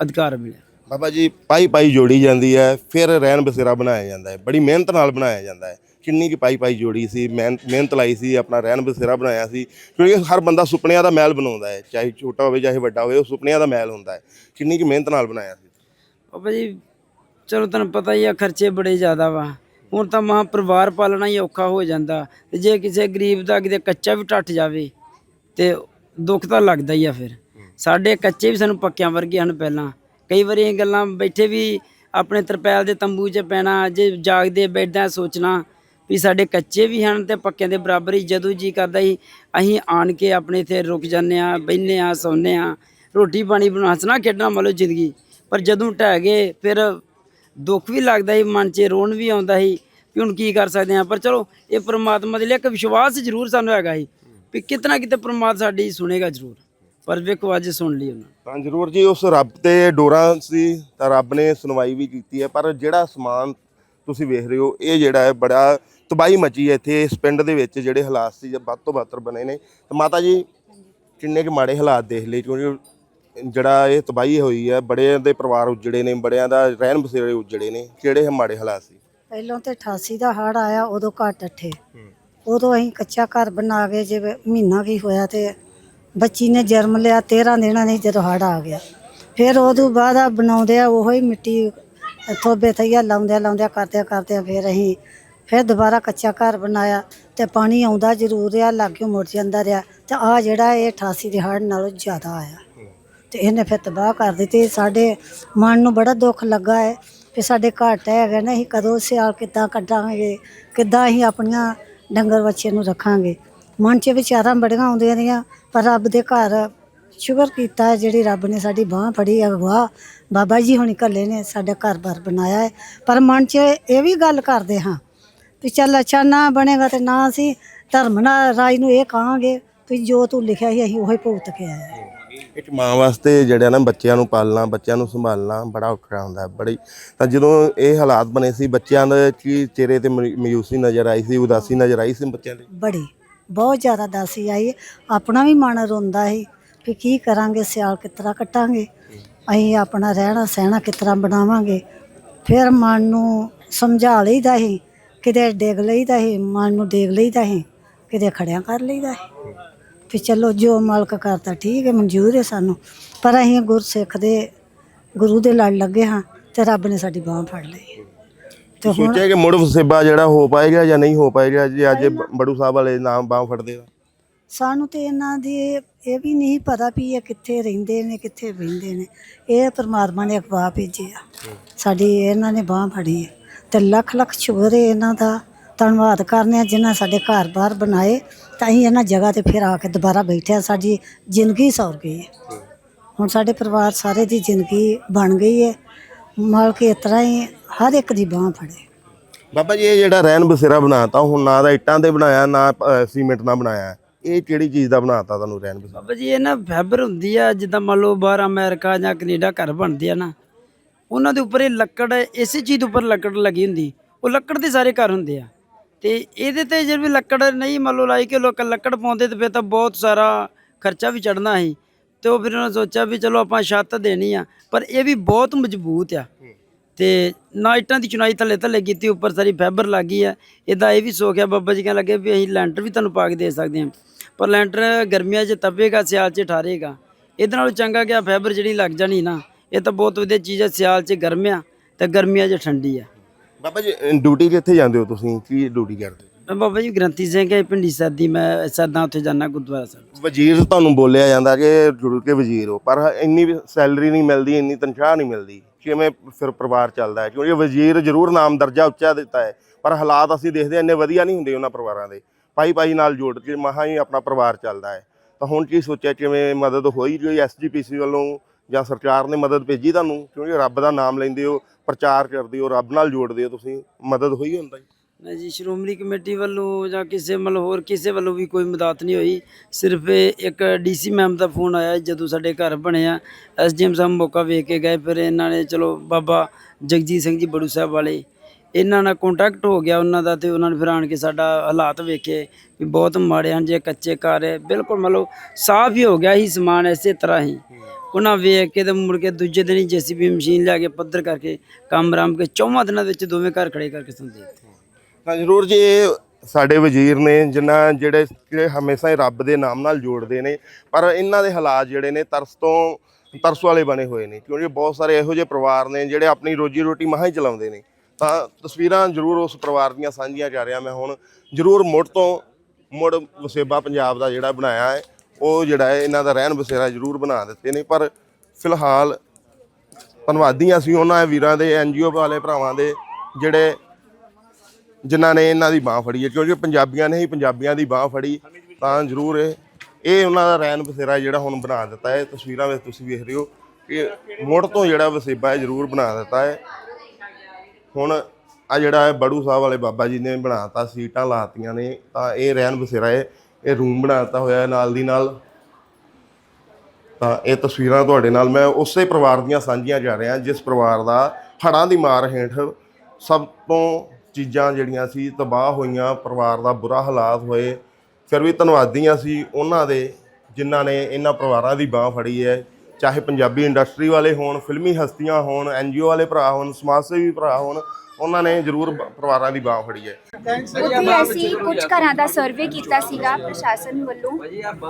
ਅਧਿਕਾਰ ਮਿਲਿਆ। ਬਾਬਾ ਜੀ ਪਾਈ ਪਾਈ ਜੋੜੀ ਜਾਂਦੀ ਹੈ ਫਿਰ ਰਹਿਣ ਬਸੇਰਾ ਬਣਾਇਆ ਜਾਂਦਾ ਹੈ। ਬੜੀ ਮਿਹਨਤ ਨਾਲ ਬਣਾਇਆ ਜਾਂਦਾ ਹੈ। ਕਿੰਨੀ ਕੀ ਪਾਈ ਪਾਈ ਜੋੜੀ ਸੀ ਮਿਹਨਤ ਲਾਈ ਸੀ ਆਪਣਾ ਰਹਿਣ ਬਸੇਰਾ ਬਣਾਇਆ ਸੀ। ਕਿਉਂਕਿ ਹਰ ਬੰਦਾ ਸੁਪਨਿਆਂ ਦਾ ਮਹਿਲ ਬਣਾਉਂਦਾ ਹੈ ਚਾਹੇ ਛੋਟਾ ਹੋਵੇ ਚਾਹੇ ਵੱਡਾ ਹੋਵੇ ਉਹ ਸੁਪਨਿਆਂ ਦਾ ਮਹਿਲ ਹੁੰਦਾ ਹੈ। ਕਿੰਨੀ ਕੀ ਮਿਹਨਤ ਨਾਲ ਬਣਾਇਆ ਸੀ। ਬਾਬਾ ਜੀ ਚਲੋ ਤੁਹਾਨੂੰ ਪਤਾ ਹੀ ਆ, ਖਰਚੇ ਬੜੇ ਜ਼ਿਆਦਾ ਵਾ। ਹੁਣ ਤਾਂ ਮਾਂ ਪਰਿਵਾਰ ਪਾਲਣਾ ਹੀ ਔਖਾ ਹੋ ਜਾਂਦਾ। ਤੇ ਜੇ ਕਿਸੇ ਗਰੀਬ ਦਾ ਕਿਤੇ ਕੱਚਾ ਵੀ ਟੱਟ ਜਾਵੇ, ਤੇ ਦੁੱਖ ਤਾਂ ਲੱਗਦਾ ਹੀ ਆ ਫਿਰ। ਸਾਡੇ ਕੱਚੇ ਵੀ ਸਾਨੂੰ ਪੱਕਿਆਂ ਵਰਗੇ ਹਨ ਪਹਿਲਾਂ। ਕਈ ਵਾਰੀ ਇਹ ਗੱਲਾਂ ਬੈਠੇ ਵੀ ਆਪਣੇ ਤਰਪੈਲ ਦੇ ਤੰਬੂ 'ਚ ਪੈਣਾ, ਜੇ ਜਾਗਦੇ ਬੈਠਦਾ ਸੋਚਣਾ ਵੀ ਸਾਡੇ ਕੱਚੇ ਵੀ ਹਨ ਤੇ ਪੱਕਿਆਂ ਦੇ ਬਰਾਬਰ ਹੀ ਜਦੋਂ ਜੀ ਕਰਦਾ ਹੀ ਅਸੀਂ ਆਣ ਕੇ ਆਪਣੇ ਇੱਥੇ ਰੁਕ ਜਾਂਦੇ ਆ ਬਹਿੰਦੇ ਆ ਸੌਂਦੇ ਆ ਰੋਟੀ ਪਾਣੀ ਬਣਾ, ਹੱਸਣਾ ਖੇਡਣਾ ਮੰਨ ਲਓ ਜ਼ਿੰਦਗੀ। ਪਰ ਜਦੋਂ ਢਹਿ ਗਏ, ਫਿਰ ਦੁੱਖ ਵੀ ਲੱਗਦਾ ਸੀ, ਮਨ 'ਚ ਰੋਣ ਵੀ ਆਉਂਦਾ ਸੀ ਵੀ ਹੁਣ ਕੀ ਕਰ ਸਕਦੇ ਆ ਪਰ ਚਲੋ, ਇਹ ਪ੍ਰਮਾਤਮਾ ਦੇ ਲਈ ਇੱਕ ਵਿਸ਼ਵਾਸ ਜ਼ਰੂਰ ਸਾਨੂੰ ਹੈਗਾ ਸੀ ਵੀ ਕਿਤਨਾ ਕਿਤੇ ਪ੍ਰਮਾਤਮਾ ਸਾਡੀ ਸੁਣੇਗਾ ਜ਼ਰੂਰ। ਪਰ ਵੇਖੋ, ਅੱਜ ਸੁਣ ਲਈ ਉਹਨਾਂ ਤਾਂ ਜ਼ਰੂਰ ਜੀ, ਉਸ ਰੱਬ ਤੇ ਡੋਰਾ ਸੀ, ਤਾਂ ਰੱਬ ਨੇ ਸੁਣਵਾਈ ਵੀ ਕੀਤੀ ਹੈ। ਪਰ ਜਿਹੜਾ ਸਮਾਨ ਤੁਸੀਂ ਵੇਖ ਰਹੇ ਹੋ, ਇਹ ਜਿਹੜਾ ਹੈ, ਬੜਾ ਤਬਾਹੀ ਮਚੀ ਹੈ ਇੱਥੇ, ਇਸ ਪਿੰਡ ਦੇ ਵਿੱਚ ਜਿਹੜੇ ਹਾਲਾਤ ਸੀ, ਜੇ ਵੱਧ ਤੋਂ ਵੱਧ ਬਣੇ ਨੇ। ਤਾਂ ਮਾਤਾ ਜੀ, ਕਿੰਨੇ ਕੁ ਮਾੜੇ ਹਾਲਾਤ ਦੇਖ ਲਏ, ਕਿਉਂਕਿ ਜਿਹੜਾ ਇਹ ਤਬਾਹੀ ਹੋਈ ਹੈ ਬੜਿਆਂ ਦੇ ਪਰਿਵਾਰ ਉਜੜੇ ਨੇ ਬੜਿਆਂ ਦਾ ਰਹਿਣ ਬਸੇਰੇ ਉਜੜੇ ਨੇ ਕਿਹੜੇ ਮਾੜੇ ਹਾਲਾਤ ਸੀ? ਪਹਿਲਾਂ ਤੇ 88 ਦਾ ਹੜ ਆਇਆ ਉਦੋਂ ਘੱਟ ਅੱਠੇ ਉਦੋਂ ਅਸੀਂ ਕੱਚਾ ਘਰ ਬਣਾ ਕੇ ਜਿਵੇਂ ਮਹੀਨਾ ਕੀ ਹੋਇਆ ਤੇ ਬੱਚੀ ਨੇ ਜਨਮ ਲਿਆ 13 ਦਿਨਾਂ ਨਹੀਂ ਜਦੋਂ ਹੜ ਆ ਗਿਆ। ਫਿਰ ਉਦੋਂ ਬਾਅਦ ਆ ਬਣਾਉਂਦੇ ਆ ਉਹੋ ਹੀ ਮਿੱਟੀ ਥੋਬੇ ਥਈਆ ਲਾਉਂਦੇ ਲਾਉਂਦੇ ਕਰਦੇ ਕਰਦੇ ਫਿਰ ਅਸੀਂ ਫਿਰ ਦੁਬਾਰਾ ਕੱਚਾ ਘਰ ਬਣਾਇਆ ਤੇ ਪਾਣੀ ਆਉਂਦਾ ਜ਼ਰੂਰ ਆ ਲਾਗੇ ਮੁੜ ਜਾਂਦਾ ਰਿਹਾ ਤੇ ਆ ਜਿਹੜਾ ਇਹ 88 ਦੇ ਹੜ ਨਾਲੋਂ ਜ਼ਿਆਦਾ ਆਇਆ। ਤੇ ਇਹਨੇ ਫਿਰ ਤਬਾਹ ਕਰ ਦਿੱਤੀ। ਸਾਡੇ ਮਨ ਨੂੰ ਬੜਾ ਦੁੱਖ ਲੱਗਾ ਹੈ ਕਿ ਸਾਡੇ ਘਰ ਘਾਟ ਹੈਗਾ ਨਾ, ਅਸੀਂ ਕਦੋਂ ਸਿਆਲ ਕਿੱਦਾਂ ਕੱਢਾਂਗੇ, ਕਿੱਦਾਂ ਅਸੀਂ ਆਪਣੀਆਂ ਡੰਗਰ ਬੱਚੇ ਨੂੰ ਰੱਖਾਂਗੇ। ਮਨ 'ਚ ਵਿਚਾਰਾਂ ਬੜੀਆਂ ਆਉਂਦੀਆਂ ਰਹੀਆਂ, ਪਰ ਰੱਬ ਦੇ ਘਰ ਸ਼ੁਕਰ ਕੀਤਾ ਜਿਹੜੀ ਰੱਬ ਨੇ ਸਾਡੀ ਬਾਹ ਫੜੀ ਹੈ ਬਾਬਾ ਜੀ ਹੁਣੀ ਕੱਲੇ ਨੇ ਸਾਡਾ ਘਰ-ਬਾਰ ਬਣਾਇਆ ਹੈ। ਪਰ ਮਨ 'ਚ ਇਹ ਵੀ ਗੱਲ ਕਰਦੇ ਹਾਂ ਵੀ ਚੱਲ ਅੱਛਾ, ਨਾ ਬਣੇਗਾ ਤੇ ਨਾ ਅਸੀਂ ਧਰਮ ਨਾਲ ਰਾਜ ਨੂੰ ਇਹ ਕਹਾਂਗੇ ਵੀ ਜੋ ਤੂੰ ਲਿਖਿਆ ਸੀ, ਅਸੀਂ ਉਹੀ ਭੁਗਤ ਕੇ ਆਏ ਇੱਕ ਮਾਂ ਵਾਸਤੇ ਜਿਹੜਾ ਨਾ ਬੱਚਿਆਂ ਨੂੰ ਪਾਲਣਾ, ਬੱਚਿਆਂ ਨੂੰ ਸੰਭਾਲਣਾ ਬੜਾ ਔਖਾ ਹੁੰਦਾ ਬੜੀ। ਤਾਂ ਜਦੋਂ ਇਹ ਹਾਲਾਤ ਬਣੇ ਸੀ, ਬੱਚਿਆਂ ਦੇ ਕੀ ਚਿਹਰੇ ਤੇ ਮਯੂ- ਨਜ਼ਰ ਆਈ ਸੀ, ਉਦਾਸੀ ਨਜ਼ਰ ਆਈ ਸੀ ਬੱਚਿਆਂ ਦੇ? ਬੜੀ, ਬਹੁਤ ਜ਼ਿਆਦਾ ਦਾਸੀ ਆਈ। ਆਪਣਾ ਵੀ ਮਨ ਰੋਂਦਾ ਸੀ ਵੀ ਕੀ ਕਰਾਂਗੇ, ਸਿਆਲ ਕਿਸ ਤਰ੍ਹਾਂ ਕੱਟਾਂਗੇ? ਅਸੀਂ ਆਪਣਾ ਰਹਿਣਾ ਸਹਿਣਾ ਕਿਸ ਤਰ੍ਹਾਂ ਬਣਾਵਾਂਗੇ? ਫਿਰ ਮਨ ਨੂੰ ਸਮਝਾ ਲਈਦਾ ਸੀ, ਕਿਤੇ ਡੇਗ ਲਈਦਾ ਸੀ, ਮਨ ਨੂੰ ਡੇਗ ਲਈਦਾ ਸੀ, ਕਿਤੇ ਖੜਿਆ ਕਰ ਲਈਦਾ ਸੀ। ਵੀ ਚਲੋ ਜੋ ਮਾਲਕ ਕਰਤਾ ਠੀਕ ਹੈ ਮਨਜ਼ੂਰ ਹੈ ਸਾਨੂੰ। ਪਰ ਅਸੀਂ ਗੁਰਸਿੱਖ ਦੇ ਗੁਰੂ ਦੇ ਲੜ ਲੱਗੇ ਹਾਂ ਤੇ ਰੱਬ ਨੇ ਸਾਡੀ ਬਾਹ ਫੜ ਲਈ ਤੇ ਹੁਣ ਸੋਚਿਆ ਕਿ ਮੁੜ ਵਸੇਬਾ ਜਿਹੜਾ ਹੋ ਪਾਏਗਾ ਜਾਂ ਨਹੀਂ ਹੋ ਪਾਏਗਾ ਜੇ ਅੱਜ ਬੜੂ ਸਾਹਿਬ ਵਾਲੇ ਨਾਮ ਬਾਹ ਫੜਦੇ ਆ? ਸਾਨੂੰ ਤੇ ਇਹਨਾਂ ਦੀ ਇਹ ਵੀ ਨਹੀਂ ਪਤਾ ਵੀ ਇਹ ਕਿੱਥੇ ਰਹਿੰਦੇ ਨੇ ਕਿੱਥੇ ਬਹਿੰਦੇ ਨੇ। ਇਹ ਪਰਮਾਤਮਾ ਨੇ ਅਖਵਾ ਭੇਜਿਆ ਸਾਡੀ ਇਹਨਾਂ ਨੇ ਬਾਹ ਫੜੀ ਹੈ। ਤੇ ਲੱਖ ਲੱਖ ਸ਼ੁਕਰ ਹੈ ਇਹਨਾਂ ਦਾ ਧੰਨਵਾਦ ਕਰਨੇ ਆ ਜਿਨ੍ਹਾਂ ਸਾਡੇ ਘਰ-ਬਾਰ ਬਣਾਏ। ਤਾਂ ਅਸੀਂ ਇਹਨਾਂ ਜਗ੍ਹਾ ਤੇ ਫਿਰ ਆ ਕੇ ਦੁਬਾਰਾ ਬੈਠੇ ਹਾਂ ਸਾਡੀ ਜ਼ਿੰਦਗੀ ਸੌਰ ਗਈ ਹੈ। ਹੁਣ ਸਾਡੇ ਪਰਿਵਾਰ ਸਾਰੇ ਦੀ ਜ਼ਿੰਦਗੀ ਬਣ ਗਈ ਹੈ। ਮਾਲਕ ਇਸ ਤਰ੍ਹਾਂ ਹੀ ਹਰ ਇੱਕ ਦੀ ਬਾਹ ਫੜੇ। ਬਾਬਾ ਜੀ ਇਹ ਜਿਹੜਾ ਰਹਿਣ ਬਸੇਰਾ ਬਣਾਤਾ ਹੁਣ ਨਾ ਦਾ ਇੱਟਾਂ ਤੇ ਬਣਾਇਆ ਨਾ ਅ, ਸੀਮੈਂਟ ਨਾਲ ਬਣਾਇਆ। ਇਹ ਕਿਹੜੀ ਚੀਜ਼ ਦਾ ਬਣਾਤਾ ਤੁਹਾਨੂੰ ਰਹਿਣ ਬਸੇਰਾ? ਬਾਬਾ ਜੀ ਇਹ ਨਾ ਫਾਈਬਰ ਹੁੰਦੀ ਆ ਜਿੱਦਾਂ ਮੰਨ ਲਓ ਬਾਹਰ ਅਮਰੀਕਾ ਜਾਂ ਕੈਨੇਡਾ ਘਰ ਬਣਦੇ ਆ ਨਾ ਉਹਨਾਂ ਦੇ ਉੱਪਰ ਇਹ ਲੱਕੜ ਇਸੇ ਚੀਜ਼ ਦੇ ਉੱਪਰ ਲੱਕੜ ਲੱਗੀ ਹੁੰਦੀ। ਉਹ ਲੱਕੜ ਦੇ ਸਾਰੇ ਘਰ ਹੁੰਦੇ ਆ। ਤੇ ਇਹਦੇ ਤੇ ਜੇ ਵੀ ਲੱਕੜ ਨਹੀਂ ਮੰਨ ਲਓ ਲਾਈ ਕੇ ਲੋਕ ਲੱਕੜ ਪਾਉਂਦੇ ਤੇ ਫਿਰ ਤਾਂ ਬਹੁਤ ਸਾਰਾ ਖਰਚਾ ਵੀ ਚੜਨਾ ਸੀ। ਤੇ ਉਹ ਫਿਰ ਉਹਨਾਂ ਸੋਚਿਆ ਵੀ ਚਲੋ ਆਪਾਂ ਛੱਤ ਦੇਣੀ ਆ ਪਰ ਇਹ ਵੀ ਬਹੁਤ ਮਜ਼ਬੂਤ ਆ। ਤੇ ਨਾ ਇੱਟਾਂ ਦੀ ਚੁਨਾਈ ਥੱਲੇ ਥੱਲੇ ਕੀਤੀ ਉੱਪਰ ਸਾਰੀ ਫਾਈਬਰ ਲੱਗੀ ਆ। ਇਹਦਾ ਇਹ ਵੀ ਸੋਖਿਆ ਬਾਬਾ ਜੀ ਕਹਿਣ ਲੱਗੇ ਵੀ ਅਸੀਂ ਲੈਂਟਰ ਵੀ ਤੁਹਾਨੂੰ ਪਾ ਕੇ ਦੇ ਸਕਦੇ ਹਾਂ। ਪਰ ਲੈਂਟਰ ਗਰਮੀਆਂ 'ਚ ਤਪੇਗਾ ਸਿਆਲ 'ਚ ਠਾਰੇਗਾ। ਇਹਦੇ ਨਾਲੋਂ ਚੰਗਾ ਕਿ ਫਾਈਬਰ ਜਿਹੜੀ ਲੱਗ ਜਾਣੀ ਨਾ ਇਹ ਤਾਂ ਬਹੁਤ ਵਧੀਆ ਚੀਜ਼ ਹੈ ਸਿਆਲ 'ਚ ਗਰਮ ਆ ਤੇ ਗਰਮੀਆਂ 'ਚ ਠੰਡੀ ਆ। ਬਾਬਾ ਜੀ ਡਿਊਟੀ ਕਿੱਥੇ ਜਾਂਦੇ ਹੋ ਤੁਸੀਂ? ਕੀ ਡਿਊਟੀ ਕਰਦੇ? ਮੈਂ ਬਾਬਾ ਜੀ ਗ੍ਰੰਥੀ ਸਿੰਘ ਹੈ ਪਿੰਡੀ ਸਾਦੀ ਮੈਂ ਸਰਦਾ ਉੱਥੇ ਜਾਣਾ ਗੁਰਦੁਆਰਾ ਸਾਹਿਬ ਵਜ਼ੀਰ ਤੁਹਾਨੂੰ ਬੋਲਿਆ ਜਾਂਦਾ ਕਿ ਜੁੜ ਕੇ ਵਜ਼ੀਰ ਹੋ ਪਰ ਇੰਨੀ ਸੈਲਰੀ ਨਹੀਂ ਮਿਲਦੀ ਇੰਨੀ ਤਨਖਾਹ ਨਹੀਂ ਮਿਲਦੀ ਕਿਵੇਂ ਫਿਰ ਪਰਿਵਾਰ ਚੱਲਦਾ ਹੈ? ਕਿਉਂਕਿ ਵਜ਼ੀਰ ਜ਼ਰੂਰ ਨਾਮ ਦਰਜਾ ਉੱਚਾ ਦਿੱਤਾ ਹੈ ਪਰ ਹਾਲਾਤ ਅਸੀਂ ਦੇਖਦੇ ਇੰਨੇ ਵਧੀਆ ਨਹੀਂ ਹੁੰਦੇ ਉਹਨਾਂ ਪਰਿਵਾਰਾਂ ਦੇ। ਭਾਈ ਭਾਈ ਨਾਲ ਜੋੜ ਕੇ ਮਹਾ ਹੀ ਆਪਣਾ ਪਰਿਵਾਰ ਚੱਲਦਾ ਹੈ। ਤਾਂ ਹੁਣ ਕੀ ਸੋਚਿਆ ਕਿਵੇਂ ਮਦਦ ਹੋਈ ਕੋਈ ਐਸਜੀਪੀਸੀ ਵੱਲੋਂ? ਜਾਂ ਸਰਕਾਰ ਨੇ ਮਦਦ ਭੇਜੀ ਤੁਹਾਨੂੰ? ਕਿਉਂਕਿ ਰੱਬ ਦਾ ਨਾਮ ਲੈਂਦੇ ਹੋ, ਪ੍ਰਚਾਰ ਕਰਦੇ ਹੋ, ਰੱਬ ਨਾਲ ਜੋੜਦੇ ਹੋ, ਤੁਸੀਂ ਮਦਦ ਹੋਈ ਹੁੰਦਾ ਜੀ? ਨਹੀਂ ਜੀ, ਸ਼੍ਰੋਮਣੀ ਕਮੇਟੀ ਵੱਲੋਂ ਜਾਂ ਕਿਸੇ ਮਤਲਬ ਹੋਰ ਕਿਸੇ ਵੱਲੋਂ ਵੀ ਕੋਈ ਮਦਦ ਨਹੀਂ ਹੋਈ। ਸਿਰਫ ਇਹ ਇੱਕ ਡੀਸੀ ਮੈਮ ਦਾ ਫੋਨ ਆਇਆ ਜਦੋਂ ਸਾਡੇ ਘਰ ਬਣਿਆ ਐਸਡੀਐਮ ਸਾਹਿਬ ਮੌਕਾ ਵੇਖ ਕੇ ਗਏ, ਫਿਰ ਇਹਨਾਂ ਨੇ ਚਲੋ ਬਾਬਾ ਜਗਜੀਤ ਸਿੰਘ ਜੀ ਬੜੂ ਸਾਹਿਬ ਵਾਲੇ, ਇਹਨਾਂ ਨਾਲ ਕੰਟੈਕਟ ਹੋ ਗਿਆ ਉਹਨਾਂ ਦਾ ਤੇ ਉਹਨਾਂ ਨੇ ਫਿਰ ਆਣ ਕੇ ਸਾਡਾ ਹਾਲਾਤ ਵੇਖੇ ਵੀ ਬਹੁਤ ਮਾੜੇ ਹਨ, ਜੇ ਕੱਚੇ ਘਰ ਹੈ, ਬਿਲਕੁਲ ਮਤਲਬ ਸਾਫ਼ ਹੀ ਹੋ ਗਿਆ ਹੀ ਸਮਾਨ ਇਸੇ ਤਰ੍ਹਾਂ ਹੀ। ਉਹਨਾਂ ਵੇਖ ਕੇ ਤੇ ਮੁੜ ਕੇ ਦੂਜੇ ਦਿਨ ਹੀ ਜੀਸੀਬੀ ਮਸ਼ੀਨ ਲਿਆ ਕੇ ਪੱਧਰ ਕਰਕੇ ਕੰਮ ਰਾਮ ਕੇ ਚੌਵਾਂ ਦਿਨਾਂ ਵਿੱਚ ਦੋਵੇਂ ਘਰ ਖੜੇ ਕਰਕੇ ਸਾਨੂੰ ਦਿੱਤੇ। ਤਾਂ ਜ਼ਰੂਰ ਜੀ, ਇਹ ਸਾਡੇ ਵਜ਼ੀਰ ਨੇ ਜਿਨ੍ਹਾਂ ਜਿਹੜੇ ਜਿਹੜੇ ਹਮੇਸ਼ਾ ਹੀ ਰੱਬ ਦੇ ਨਾਮ ਨਾਲ ਜੋੜਦੇ ਨੇ, ਪਰ ਇਹਨਾਂ ਦੇ ਹਾਲਾਤ ਜਿਹੜੇ ਨੇ ਤਰਸ ਤੋਂ ਤਰਸ ਵਾਲੇ ਬਣੇ ਹੋਏ ਨੇ, ਕਿਉਂਕਿ ਬਹੁਤ ਸਾਰੇ ਇਹੋ ਜਿਹੇ ਪਰਿਵਾਰ ਨੇ ਜਿਹੜੇ ਆਪਣੀ ਰੋਜੀ ਰੋਟੀ ਮਹਾਂ ਹੀ ਚਲਾਉਂਦੇ ਨੇ। ਤਾਂ ਤਸਵੀਰਾਂ ਜ਼ਰੂਰ ਉਸ ਪਰਿਵਾਰ ਦੀਆਂ ਸਾਂਝੀਆਂ ਕਰ ਰਿਹਾ ਮੈਂ ਹੁਣ ਜ਼ਰੂਰ ਮੁੜ ਤੋਂ ਮੁੜ ਵਸੇਬਾ ਪੰਜਾਬ ਦਾ ਜਿਹੜਾ ਬਣਾਇਆ ਹੈ ਉਹ ਜਿਹੜਾ ਹੈ, ਇਹਨਾਂ ਦਾ ਰਹਿਣ ਬਸੇਰਾ ਜ਼ਰੂਰ ਬਣਾ ਦਿੱਤੇ ਨੇ, ਪਰ ਫਿਲਹਾਲ ਧੰਨਵਾਦੀ ਹਾਂ ਅਸੀਂ ਉਹਨਾਂ ਵੀਰਾਂ ਦੇ ਐਨਜੀਓ ਵਾਲੇ ਭਰਾਵਾਂ ਦੇ, ਜਿਹੜੇ ਜਿਨ੍ਹਾਂ ਨੇ ਇਹਨਾਂ ਦੀ ਬਾਹ ਫੜੀ ਹੈ, ਕਿਉਂਕਿ ਪੰਜਾਬੀਆਂ ਨੇ ਹੀ ਪੰਜਾਬੀਆਂ ਦੀ ਬਾਹ ਫੜੀ, ਤਾਂ ਜ਼ਰੂਰ ਇਹ ਇਹ ਉਹਨਾਂ ਦਾ ਰਹਿਣ ਬਸੇਰਾ ਜਿਹੜਾ ਹੁਣ ਬਣਾ ਦਿੱਤਾ ਹੈ, ਤਸਵੀਰਾਂ ਵਿੱਚ ਤੁਸੀਂ ਵੇਖ ਰਹੇ ਹੋ ਕਿ ਮੁੜ ਤੋਂ ਜਿਹੜਾ ਵਸੇਬਾ ਹੈ, ਜ਼ਰੂਰ ਬਣਾ ਦਿੱਤਾ ਹੈ। ਹੁਣ ਆ ਜਿਹੜਾ ਹੈ ਬੜੂ ਸਾਹਿਬ ਵਾਲੇ ਬਾਬਾ ਜੀ ਨੇ ਬਣਾਤਾ, ਸੀਟਾਂ ਲਾਤੀਆਂ ਨੇ, ਤਾਂ ਇਹ ਰਹਿਣ ਬਸੇਰਾ ਹੈ। ਇਹ ਰੂਮ ਬਣਾਤਾ ਹੋਇਆ ਨਾਲ ਦੀ ਨਾਲ। ਤਾਂ ਇਹ ਤਸਵੀਰਾਂ ਤੁਹਾਡੇ ਨਾਲ ਮੈਂ ਉਸੇ ਪਰਿਵਾਰ ਦੀਆਂ ਸਾਂਝੀਆਂ ਜਾ ਰਿਹਾ, ਜਿਸ ਪਰਿਵਾਰ ਦਾ ਹੜ੍ਹਾਂ ਦੀ ਮਾਰ ਹੇਠ ਸਭ ਤੋਂ ਚੀਜ਼ਾਂ ਜਿਹੜੀਆਂ ਸੀ, ਤਬਾਹ ਹੋਈਆਂ, ਪਰਿਵਾਰ ਦਾ ਬੁਰਾ ਹਾਲਾਤ ਹੋਏ। ਫਿਰ ਵੀ ਧੰਨਵਾਦੀਆਂ ਸੀ ਉਹਨਾਂ ਦੇ, ਜਿਨ੍ਹਾਂ ਨੇ ਇਹਨਾਂ ਪਰਿਵਾਰਾਂ ਦੀ ਬਾਹ ਫੜੀ ਹੈ। ਚਾਹੇ ਪੰਜਾਬੀ ਇੰਡਸਟਰੀ ਵਾਲੇ ਹੋਣ, ਫਿਲਮੀ ਹਸਤੀਆਂ ਹੋਣ ਐਨਜੀਓ ਵਾਲੇ ਭਰਾ ਹੋਣ, ਸਮਾਜ ਸੇਵੀ ਭਰਾ ਹੋਣ ਉਹਨਾਂ ਨੇ ਜ਼ਰੂਰ ਪਰਿਵਾਰਾਂ ਦੀ ਬਾਹ ਫੜੀ ਹੈ। ਉੱਥੇ ਅਸੀਂ ਕੁਝ ਘਰਾਂ ਦਾ ਸਰਵੇ ਕੀਤਾ ਸੀਗਾ ਪ੍ਰਸ਼ਾਸਨ ਵੱਲੋਂ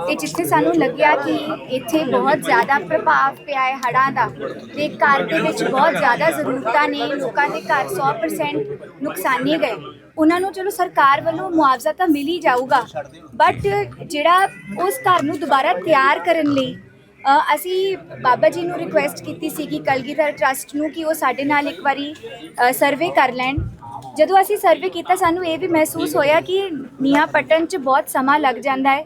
ਤੇ ਜਿੱਥੇ ਸਾਨੂੰ ਲੱਗਿਆ ਕਿ ਇੱਥੇ ਬਹੁਤ ਜ਼ਿਆਦਾ ਪ੍ਰਭਾਵ ਪਿਆ ਹੈ ਹੜ੍ਹਾਂ ਦਾ ਤੇ ਘਰ ਦੇ ਵਿੱਚ ਬਹੁਤ ਜ਼ਿਆਦਾ ਜ਼ਰੂਰਤਾਂ ਨੇ ਲੋਕਾਂ ਦੇ ਘਰ 100% ਨੁਕਸਾਨੇ ਗਏ। ਉਹਨਾਂ ਨੂੰ ਚਲੋ ਸਰਕਾਰ ਵੱਲੋਂ ਮੁਆਵਜ਼ਾ ਤਾਂ ਮਿਲ ਹੀ ਜਾਊਗਾ ਬਟ ਜਿਹੜਾ ਉਸ ਘਰ ਨੂੰ ਦੁਬਾਰਾ ਤਿਆਰ ਕਰਨ ਲਈ ਅਸੀਂ ਬਾਬਾ ਜੀ ਨੂੰ ਰਿਕੁਐਸਟ ਕੀਤੀ ਸੀ ਕਿ ਕਲਗੀਧਰ ਟਰਸਟ ਨੂੰ ਕਿ ਉਹ ਸਾਡੇ ਨਾਲ ਇੱਕ ਵਾਰੀ ਸਰਵੇ ਕਰ ਲੈਣ। ਜਦੋਂ ਅਸੀਂ ਸਰਵੇ ਕੀਤਾ, ਸਾਨੂੰ ਇਹ ਵੀ ਮਹਿਸੂਸ ਹੋਇਆ ਕਿ ਨੀਹਾਂ ਪੱਟਣ 'ਚ ਬਹੁਤ ਸਮਾਂ ਲੱਗ ਜਾਂਦਾ ਹੈ